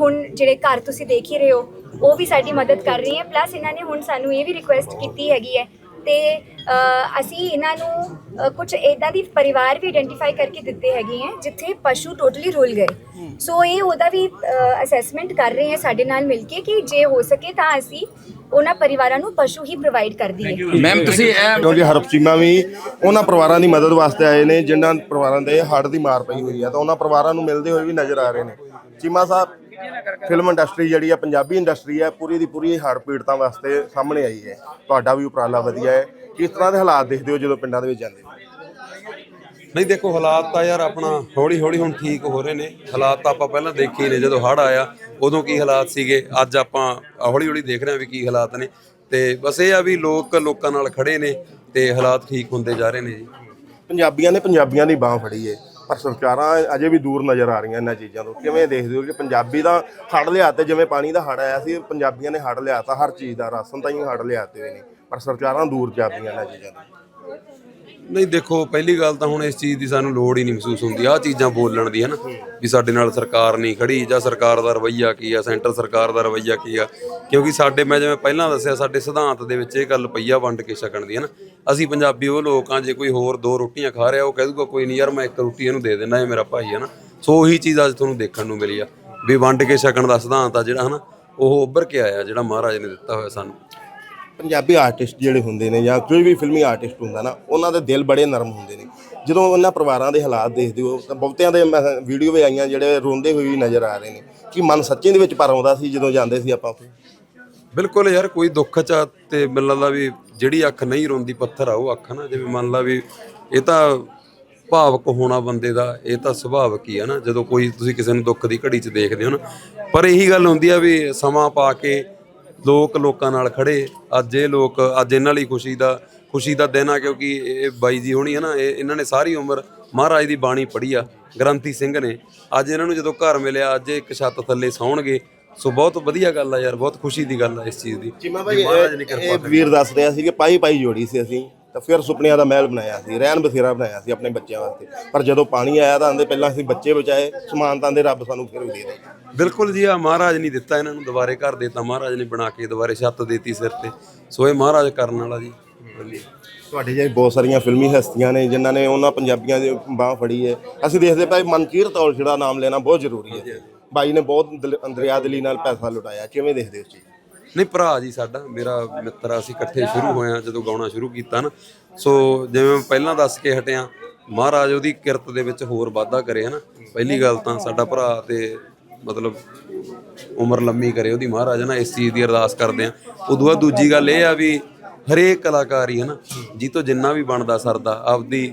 ਹੁਣ ਜਿਹੜੇ ਘਰ ਤੁਸੀਂ ਦੇਖ ਹੀ ਰਹੇ ਹੋ ਉਹ ਵੀ ਸਾਡੀ ਮਦਦ ਕਰ ਰਹੇ ਹੈ ਪਲੱਸ ਇਹਨਾਂ ਨੇ ਹੁਣ ਸਾਨੂੰ ਇਹ ਵੀ ਰਿਕੁਐਸਟ ਕੀਤੀ ਹੈਗੀ ਹੈ ਤੇ ਅਸੀਂ ਇਹਨਾਂ ਨੂੰ ਕੁਝ ਇਦਾਂ ਦੀ ਪਰਿਵਾਰ ਵੀ ਆਇਡੈਂਟੀਫਾਈ ਕਰਕੇ ਦਿੱਤੇ ਹੈਗੇ ਹੈ ਜਿੱਥੇ ਪਸ਼ੂ ਟੋਟਲੀ ਰੁਲ ਗਏ। ਸੋ ਇਹ ਉਹਦਾ ਵੀ ਅਸੈਸਮੈਂਟ ਕਰ ਰਹੇ ਹੈ ਸਾਡੇ ਨਾਲ ਮਿਲ ਕੇ ਕਿ ਜੇ ਹੋ ਸਕੇ ਤਾਂ ਅਸੀਂ ਉਹਨਾਂ ਪਰਿਵਾਰਾਂ ਨੂੰ ਪਸ਼ੂ ਹੀ ਪ੍ਰੋਵਾਈਡ ਕਰ ਦਈਏ ਮੈਮ ਤੁਸੀਂ ਇਹ ਕਿਉਂਕਿ ਹਰਪਚੀਮਾ ਵੀ ਉਹਨਾਂ ਪਰਿਵਾਰਾਂ ਦੀ ਮਦਦ ਵਾਸਤੇ ਆਏ ਨੇ ਜਿਨ੍ਹਾਂ ਪਰਿਵਾਰਾਂ ਦੇ ਹੜ੍ਹ ਦੀ ਮਾਰ ਪਈ ਹੋਈ ਹੈ ਤਾਂ ਉਹਨਾਂ ਪਰਿਵਾਰਾਂ ਨੂੰ ਮਿਲਦੇ ਹੋਏ ਵੀ ਨਜ਼ਰ ਆ ਰਹੇ ਨੇ। ਚੀਮਾ ਸਾਹਿਬ ਫਿਲਮ ਇੰਡਸਟਰੀ ਜਿਹੜੀ ਹੈ ਪੰਜਾਬੀ ਇੰਡਸਟਰੀ ਹੈ ਪੂਰੀ ਦੀ ਪੂਰੀ ਹੜ੍ਹ ਪੀੜਤਾਂ ਵਾਸਤੇ ਸਾਹਮਣੇ ਆਈ ਹੈ। ਤੁਹਾਡਾ ਵੀ ਉਪਰਾਲਾ ਵਧੀਆ ਹੈ। ਕਿਸ ਤਰ੍ਹਾਂ ਦੇ ਹਾਲਾਤ ਦੇਖਦੇ ਹੋ ਜਦੋਂ ਪਿੰਡਾਂ ਦੇ ਵਿੱਚ ਜਾਂਦੇ ਹੋ? ਨਹੀਂ ਦੇਖੋ ਹਾਲਾਤ ਤਾਂ ਯਾਰ ਆਪਣਾ ਹੌਲੀ ਹੌਲੀ ਹੁਣ ਠੀਕ ਹੋ ਰਹੇ ਨੇ। ਹਾਲਾਤ ਤਾਂ ਆਪਾਂ ਪਹਿਲਾਂ ਦੇਖੇ ਹੀ ਨੇ ਜਦੋਂ ਹੜ੍ਹ ਆਇਆ। ਉਦੋਂ ਕੀ ਹਾਲਾਤ ਸੀਗੇ? ਅੱਜ ਆਪਾਂ ਹੌਲੀ ਹੌਲੀ ਦੇਖ ਰਹੇ ਹਾਂ ਵੀ ਕੀ ਹਾਲਾਤ ਨੇ। ਤੇ ਬਸ ਇਹ ਆ ਵੀ ਲੋਕ ਲੋਕਾਂ ਨਾਲ ਖੜੇ ਨੇ ਤੇ ਹਾਲਾਤ ਠੀਕ ਹੁੰਦੇ ਜਾ ਰਹੇ ਨੇ ਜੀ। ਪੰਜਾਬੀਆਂ ਨੇ ਪੰਜਾਬੀਆਂ ਦੀ ਬਾਹ ਫੜੀ ਹੈ ਪਰ ਸਰਕਾਰਾਂ ਅਜੇ ਵੀ ਦੂਰ ਨਜ਼ਰ ਆ ਰਹੀਆਂ ਇਹਨਾਂ ਚੀਜ਼ਾਂ ਤੋਂ। ਕਿਵੇਂ ਦੇਖਦੇ ਹੋ ਕਿ ਪੰਜਾਬੀ ਦਾ ਹੜ੍ਹ ਲਿਆਤੇ ਜਿਵੇਂ ਪਾਣੀ ਦਾ ਹੜ੍ਹ ਆਇਆ ਸੀ, ਪੰਜਾਬੀਆਂ ਨੇ ਹੜ੍ਹ ਲਿਆਤਾ ਹਰ ਚੀਜ਼ ਦਾ ਰਾਸ਼ਨ ਤਾਂ ਹੀ ਹੜ੍ਹ ਲਿਆਤੇ ਹੋਏ ਨੇ ਪਰ ਸਰਕਾਰਾਂ ਦੂਰ ਜਾਂਦੀਆਂ ਇਹਨਾਂ ਚੀਜ਼ਾਂ ਤੋਂ। ਨਹੀਂ, ਦੇਖੋ, ਪਹਿਲੀ ਗੱਲ ਤਾਂ ਹੁਣ ਇਸ ਚੀਜ਼ ਦੀ ਸਾਨੂੰ ਲੋੜ ਹੀ ਨਹੀਂ ਮਹਿਸੂਸ ਹੁੰਦੀ। ਆਹ ਚੀਜ਼ਾਂ ਬੋਲਣ ਦੀ ਹੈ ਨਾ, ਵੀ ਸਾਡੇ ਨਾਲ ਸਰਕਾਰ ਨਹੀਂ ਖੜੀ, ਜਾਂ ਸਰਕਾਰ ਦਾ ਰਵੱਈਆ ਕੀ ਆ, ਸੈਂਟਰ ਸਰਕਾਰ ਦਾ ਰਵੱਈਆ ਕੀ ਆ। ਕਿਉਂਕਿ ਸਾਡੇ, ਮੈਂ ਜਿਵੇਂ ਪਹਿਲਾਂ ਦੱਸਿਆ, ਸਾਡੇ ਸਿਧਾਂਤ ਦੇ ਵਿੱਚ ਇਹ ਗੱਲ ਪਈ ਆ ਵੰਡ ਕੇ ਛਕਣ ਦੀ, ਹੈ ਨਾ। ਅਸੀਂ ਪੰਜਾਬੀ ਉਹ ਲੋਕ ਆ, ਜੇ ਕੋਈ ਹੋਰ ਦੋ ਰੋਟੀਆਂ ਖਾ ਰਿਹਾ, ਉਹ ਕਹਿ ਦੂਗਾ, ਕੋਈ ਨਹੀਂ ਯਾਰ, ਮੈਂ ਇੱਕ ਰੋਟੀ ਇਹਨੂੰ ਦੇ ਦਿੰਦਾ, ਇਹ ਮੇਰਾ ਭਾਈ ਹੈ ਨਾ। ਸੋ ਉਹੀ ਚੀਜ਼ ਅੱਜ ਤੁਹਾਨੂੰ ਦੇਖਣ ਨੂੰ ਮਿਲੀ ਆ, ਵੀ ਵੰਡ ਕੇ ਛਕਣ ਦਾ ਸਿਧਾਂਤ ਆ ਜਿਹੜਾ ਹਨਾ ਉਹ ਉੱਭਰ ਕੇ ਆਇਆ, ਜਿਹੜਾ ਮਹਾਰਾਜ ਨੇ ਦਿੱਤਾ ਹੋਇਆ ਸਾਨੂੰ। ਪੰਜਾਬੀ ਆਰਟਿਸਟ ਜਿਹੜੇ ਹੁੰਦੇ ਨੇ ਜਾਂ ਕੋਈ ਵੀ ਫਿਲਮੀ ਆਰਟਿਸਟ ਹੁੰਦਾ ਨਾ, ਉਹਨਾਂ ਦੇ ਦਿਲ ਬੜੇ ਨਰਮ ਹੁੰਦੇ ਨੇ। ਜਦੋਂ ਉਹਨਾਂ ਪਰਿਵਾਰਾਂ ਦੇ ਹਾਲਾਤ ਦੇਖਦੇ ਹੋ, ਤਾਂ ਬਹੁਤਿਆਂ ਦੇ ਵੀਡੀਓ ਵੀ ਆਈਆਂ ਜਿਹੜੇ ਰੋਂਦੇ ਹੋਏ ਵੀ ਨਜ਼ਰ ਆ ਰਹੇ ਨੇ। ਕਿ ਮਨ ਸੱਚੇ ਦੇ ਵਿੱਚ ਪਰ ਆਉਂਦਾ ਸੀ ਜਦੋਂ ਜਾਂਦੇ ਸੀ ਆਪਾਂ ਉੱਥੇ? ਬਿਲਕੁਲ ਯਾਰ, ਕੋਈ ਦੁੱਖ ਚ ਆ ਤੇ ਮੈਨੂੰ ਲੱਗਦਾ ਵੀ ਜਿਹੜੀ ਅੱਖ ਨਹੀਂ ਰੋਂਦੀ ਪੱਥਰ ਆ, ਉਹ ਅੱਖ ਨਾ। ਜਿਵੇਂ ਮੰਨ ਲਾ ਵੀ ਇਹ ਤਾਂ ਭਾਵਕ ਹੋਣਾ ਬੰਦੇ ਦਾ, ਇਹ ਤਾਂ ਸੁਭਾਵਿਕ ਹੀ ਆ ਨਾ। ਜਦੋਂ ਕੋਈ ਤੁਸੀਂ ਕਿਸੇ ਨੂੰ ਦੁੱਖ ਦੀ ਘੜੀ 'ਚ ਦੇਖਦੇ ਹੋ ਨਾ, ਪਰ ਇਹੀ ਗੱਲ ਹੁੰਦੀ ਆ ਵੀ ਸਮਾਂ ਪਾ ਕੇ ਲੋਕ ਲੋਕਾਂ ਨਾਲ ਖੜੇ। ਅੱਜ ਇਹ ਲੋਕ ਅੱਜ ਇਹਨਾਂ ਲਈ ਖੁਸ਼ੀ ਦਾ ਖੁਸ਼ੀ ਦਾ ਦਿਨ ਆ ਕਿਉਂਕਿ ਇਹ ਬਾਈ ਜੀ ਹੋਣੀ ਹੈ ਨਾ ਇਹ ਇਹਨਾਂ ਨੇ ਸਾਰੀ ਉਮਰ ਮਹਾਰਾਜ ਦੀ ਬਾਣੀ ਪੜ੍ਹੀ ਆ ਗ੍ਰੰਥੀ ਸਿੰਘ ਨੇ। ਅੱਜ ਇਹਨਾਂ ਨੂੰ ਜਦੋਂ ਘਰ ਮਿਲਿਆ ਅੱਜ ਇਹ ਇੱਕ ਛੱਤ ਥੱਲੇ ਸੌਣਗੇ। ਸੋ ਬਹੁਤ ਵਧੀਆ ਗੱਲ ਆ ਯਾਰ ਬਹੁਤ ਖੁਸ਼ੀ ਦੀ ਗੱਲ ਆ ਇਸ ਚੀਜ਼ ਦੀ। ਭਾਈ ਮਹਾਰਾਜ ਨੇ ਕਿਰਪਾ ਇਹ ਵੀਰ ਦੱਸ ਰਿਹਾ ਸੀ ਕਿ ਪਾਈ ਪਾਈ ਜੋੜੀ ਸੀ ਅਸੀਂ। ਤਾਂ ਫਿਰ ਸੁਪਨਿਆਂ ਦਾ ਮਹਿਲ ਬਣਾਇਆ ਸੀ ਰਹਿਣ ਬਸੇਰਾ ਬਣਾਇਆ ਸੀ ਆਪਣੇ ਬੱਚਿਆਂ ਵਾਸਤੇ। ਪਰ ਜਦੋਂ ਪਾਣੀ ਆਇਆ ਤਾਂ ਆਂਦੇ ਪਹਿਲਾਂ ਅਸੀਂ ਬੱਚੇ ਬਚਾਏ ਸਮਾਨ ਤਾਂ ਆਂਦੇ ਰੱਬ ਸਾਨੂੰ ਫਿਰ ਵੀ ਦੇ ਦੇ। ਬਿਲਕੁਲ ਜੀ ਆ ਮਹਾਰਾਜ ਨਹੀਂ ਦਿੱਤਾ ਇਹਨਾਂ ਨੂੰ ਦੁਬਾਰੇ ਘਰ ਦੇਤਾ ਮਹਾਰਾਜ ਨੇ ਬਣਾ ਕੇ ਦੁਬਾਰੇ ਛੱਤ ਦੇਤੀ ਸਿਰ ਤੇ। ਸੋ ਇਹ ਮਹਾਰਾਜ ਕਰਨ ਵਾਲਾ ਜੀ। ਤੁਹਾਡੇ ਜਿਹੇ ਬਹੁਤ ਸਾਰੀਆਂ ਫਿਲਮੀ ਹਸਤੀਆਂ ਨੇ ਜਿਨ੍ਹਾਂ ਨੇ ਉਹਨਾਂ ਪੰਜਾਬੀਆਂ ਦੀ ਬਾਹ ਫੜੀ ਹੈ। ਅਸੀਂ ਦੇਖਦੇ ਭਾਈ ਮਨਕੀਰ ਤੌਲ ਜਿਹੜਾ ਨਾਮ ਲੈਣਾ ਬਹੁਤ ਜ਼ਰੂਰੀ ਹੈ। ਬਾਈ ਨੇ ਬਹੁਤ ਦਿਲ- ਦਰਿਆ ਦਿਲੀ ਨਾਲ ਪੈਸਾ ਲੁਟਾਇਆ ਕਿਵੇਂ ਦੇਖਦੇ ਹੋ ਚੀਜ਼ ਨੂੰ? ਨਹੀਂ ਭਰਾ ਜੀ ਸਾਡਾ ਮੇਰਾ ਮਿੱਤਰ ਆ, ਅਸੀਂ ਇਕੱਠੇ ਸ਼ੁਰੂ ਹੋਏ ਆ ਜਦੋਂ ਗਾਉਣਾ ਸ਼ੁਰੂ ਕੀਤਾ ਨਾ। ਸੋ ਜਿਵੇਂ ਮੈਂ ਪਹਿਲਾਂ ਦੱਸ ਕੇ ਹਟਿਆ ਮਹਾਰਾਜ ਉਹਦੀ ਕਿਰਤ ਦੇ ਵਿੱਚ ਹੋਰ ਵਾਧਾ ਕਰੇ ਹਨਾ। ਪਹਿਲੀ ਗੱਲ ਤਾਂ ਸਾਡਾ ਭਰਾ ਤੇ ਮਤਲਬ ਉਮਰ ਲੰਮੀ ਕਰੇ ਉਹਦੀ ਮਹਾਰਾਜ ਨਾ ਇਸ ਚੀਜ਼ ਦੀ ਅਰਦਾਸ ਕਰਦੇ ਆ। ਉਦੋਂ ਬਾਅਦ ਦੂਜੀ ਗੱਲ ਇਹ ਆ ਵੀ ਹਰੇਕ ਕਲਾਕਾਰ ਹੀ ਹਨਾ ਜੀ ਤੋਂ ਜਿੰਨਾ ਵੀ ਬਣਦਾ ਸਰਦਾ ਆਪਦੀ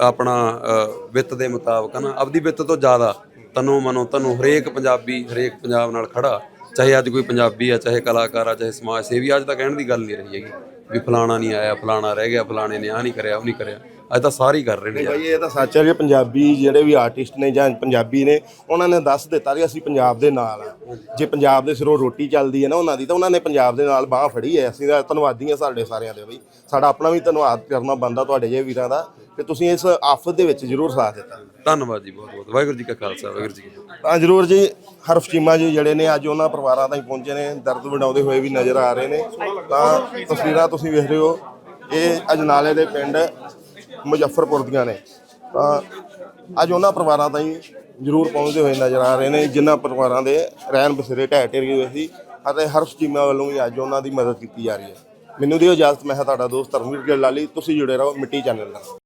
ਆਪਣਾ ਅ, ਵਿੱਤ ਦੇ ਮੁਤਾਬਕ ਨਾ ਆਪਦੀ ਵਿੱਤ ਤੋਂ ਜ਼ਿਆਦਾ ਤਨੋ ਮਨੋ ਤਨੋ ਹਰੇਕ ਪੰਜਾਬੀ ਹਰੇਕ ਪੰਜਾਬ ਨਾਲ ਖੜਾ। ਚਾਹੇ ਅੱਜ ਕੋਈ ਪੰਜਾਬੀ ਆ ਚਾਹੇ ਕਲਾਕਾਰ ਆ ਚਾਹੇ ਸਮਾਜ ਸੇਵੀ ਅੱਜ ਤਾਂ ਕਹਿਣ ਦੀ ਗੱਲ ਨਹੀਂ ਰਹੀ ਹੈਗੀ ਵੀ ਫਲਾਣਾ ਨਹੀਂ ਆਇਆ ਫਲਾਣਾ ਰਹਿ ਗਿਆ ਫਲਾਣੇ ਨੇ ਆ ਨਹੀਂ ਕਰਿਆ ਉਹ ਨਹੀਂ ਕਰਿਆ। ਅੱਜ ਤਾਂ ਸਾਰੇ ਹੀ ਕਰ ਰਹੇ ਨੇ ਯਾਰ। ਭਾਈ ਇਹ ਤਾਂ ਸੱਚ ਹੈ ਕਿ ਪੰਜਾਬੀ ਜਿਹੜੇ ਵੀ ਆਰਟਿਸਟ ਨੇ ਜਾਂ ਪੰਜਾਬੀ ਨੇ ਉਹਨਾਂ ਨੇ ਦੱਸ ਦਿੱਤਾ ਕਿ ਅਸੀਂ ਪੰਜਾਬ ਦੇ ਨਾਲ ਆ। ਜੇ ਪੰਜਾਬ ਦੇ ਸਿਰੋਂ ਰੋਟੀ ਚੱਲਦੀ ਹੈ ਨਾ ਉਹਨਾਂ ਦੀ ਤਾਂ ਉਹਨਾਂ ਨੇ ਪੰਜਾਬ ਦੇ ਨਾਲ ਬਾਹ ਫੜੀ ਹੈ। ਅਸੀਂ ਤਾਂ ਧੰਨਵਾਦੀ ਹਾਂ ਸਾਡੇ ਸਾਰਿਆਂ ਦੇ ਬਈ। ਸਾਡਾ ਆਪਣਾ ਵੀ ਧੰਨਵਾਦ ਕਰਨਾ ਬੰਦਾ ਤੁਹਾਡੇ ਜਿਹੇ ਵੀਰਾਂ ਦਾ। ਕਿ ਤੁਸੀਂ ਇਸ ਆਫਤ ਦੇ ਵਿੱਚ ਜ਼ਰੂਰ ਸਾਥ ਦਿੱਤਾ। ਧੰਨਵਾਦ ਜੀ ਬਹੁਤ ਬਹੁਤ। ਵਾਹਿਗੁਰੂ ਜੀ ਕਾ ਖਾਲਸਾ ਵਾਹਿਗੁਰੂ ਜੀ ਕੀ ਫਤਿਹ। ਤਾਂ ਜ਼ਰੂਰ ਜੀ ਹਰਫ ਚੀਮਾ ਜੀ ਜਿਹੜੇ ਨੇ ਅੱਜ ਉਹਨਾਂ ਪਰਿਵਾਰਾਂ ਤਾਈਂ ਪਹੁੰਚੇ ਨੇ ਦਰਦ ਵਡਾਉਂਦੇ ਹੋਏ ਵੀ ਨਜ਼ਰ ਆ ਰਹੇ ਨੇ। ਤਾਂ ਤਸਵੀਰਾਂ ਤੁਸੀਂ ਵੇਖ ਰਹੇ ਹੋ ਇਹ ਅਜਨਾਲੇ ਦੇ ਪਿੰਡ ਮੁਜ਼ੱਫਰਪੁਰ ਦੀਆਂ ਨੇ। ਤਾਂ ਅੱਜ ਉਹਨਾਂ ਪਰਿਵਾਰਾਂ ਤਾਈਂ ਜ਼ਰੂਰ ਪਹੁੰਚਦੇ ਹੋਏ ਨਜ਼ਰ ਆ ਰਹੇ ਨੇ ਜਿਨ੍ਹਾਂ ਪਰਿਵਾਰਾਂ ਦੇ ਰਹਿਣ ਬਸੇਰੇ ਢਹਿ ਢੇਰੀ ਹੋਏ ਸੀ ਅਤੇ ਹਰਫ ਚੀਮਾ ਵੱਲੋਂ ਵੀ ਅੱਜ ਉਹਨਾਂ ਦੀ ਮਦਦ ਕੀਤੀ ਜਾ ਰਹੀ ਹੈ। ਮੈਨੂੰ ਦਿਓ ਇਜਾਜ਼ਤ ਮੈਂ ਹਾਂ ਤੁਹਾਡਾ ਦੋਸਤ ਧਰਮਵੀਰ ਗਿੱਲ ਲਾਲੀ ਤੁਸੀਂ ਜੁੜੇ ਰਹੋ ਮਿੱਟੀ ਚੈਨਲ ਨਾਲ।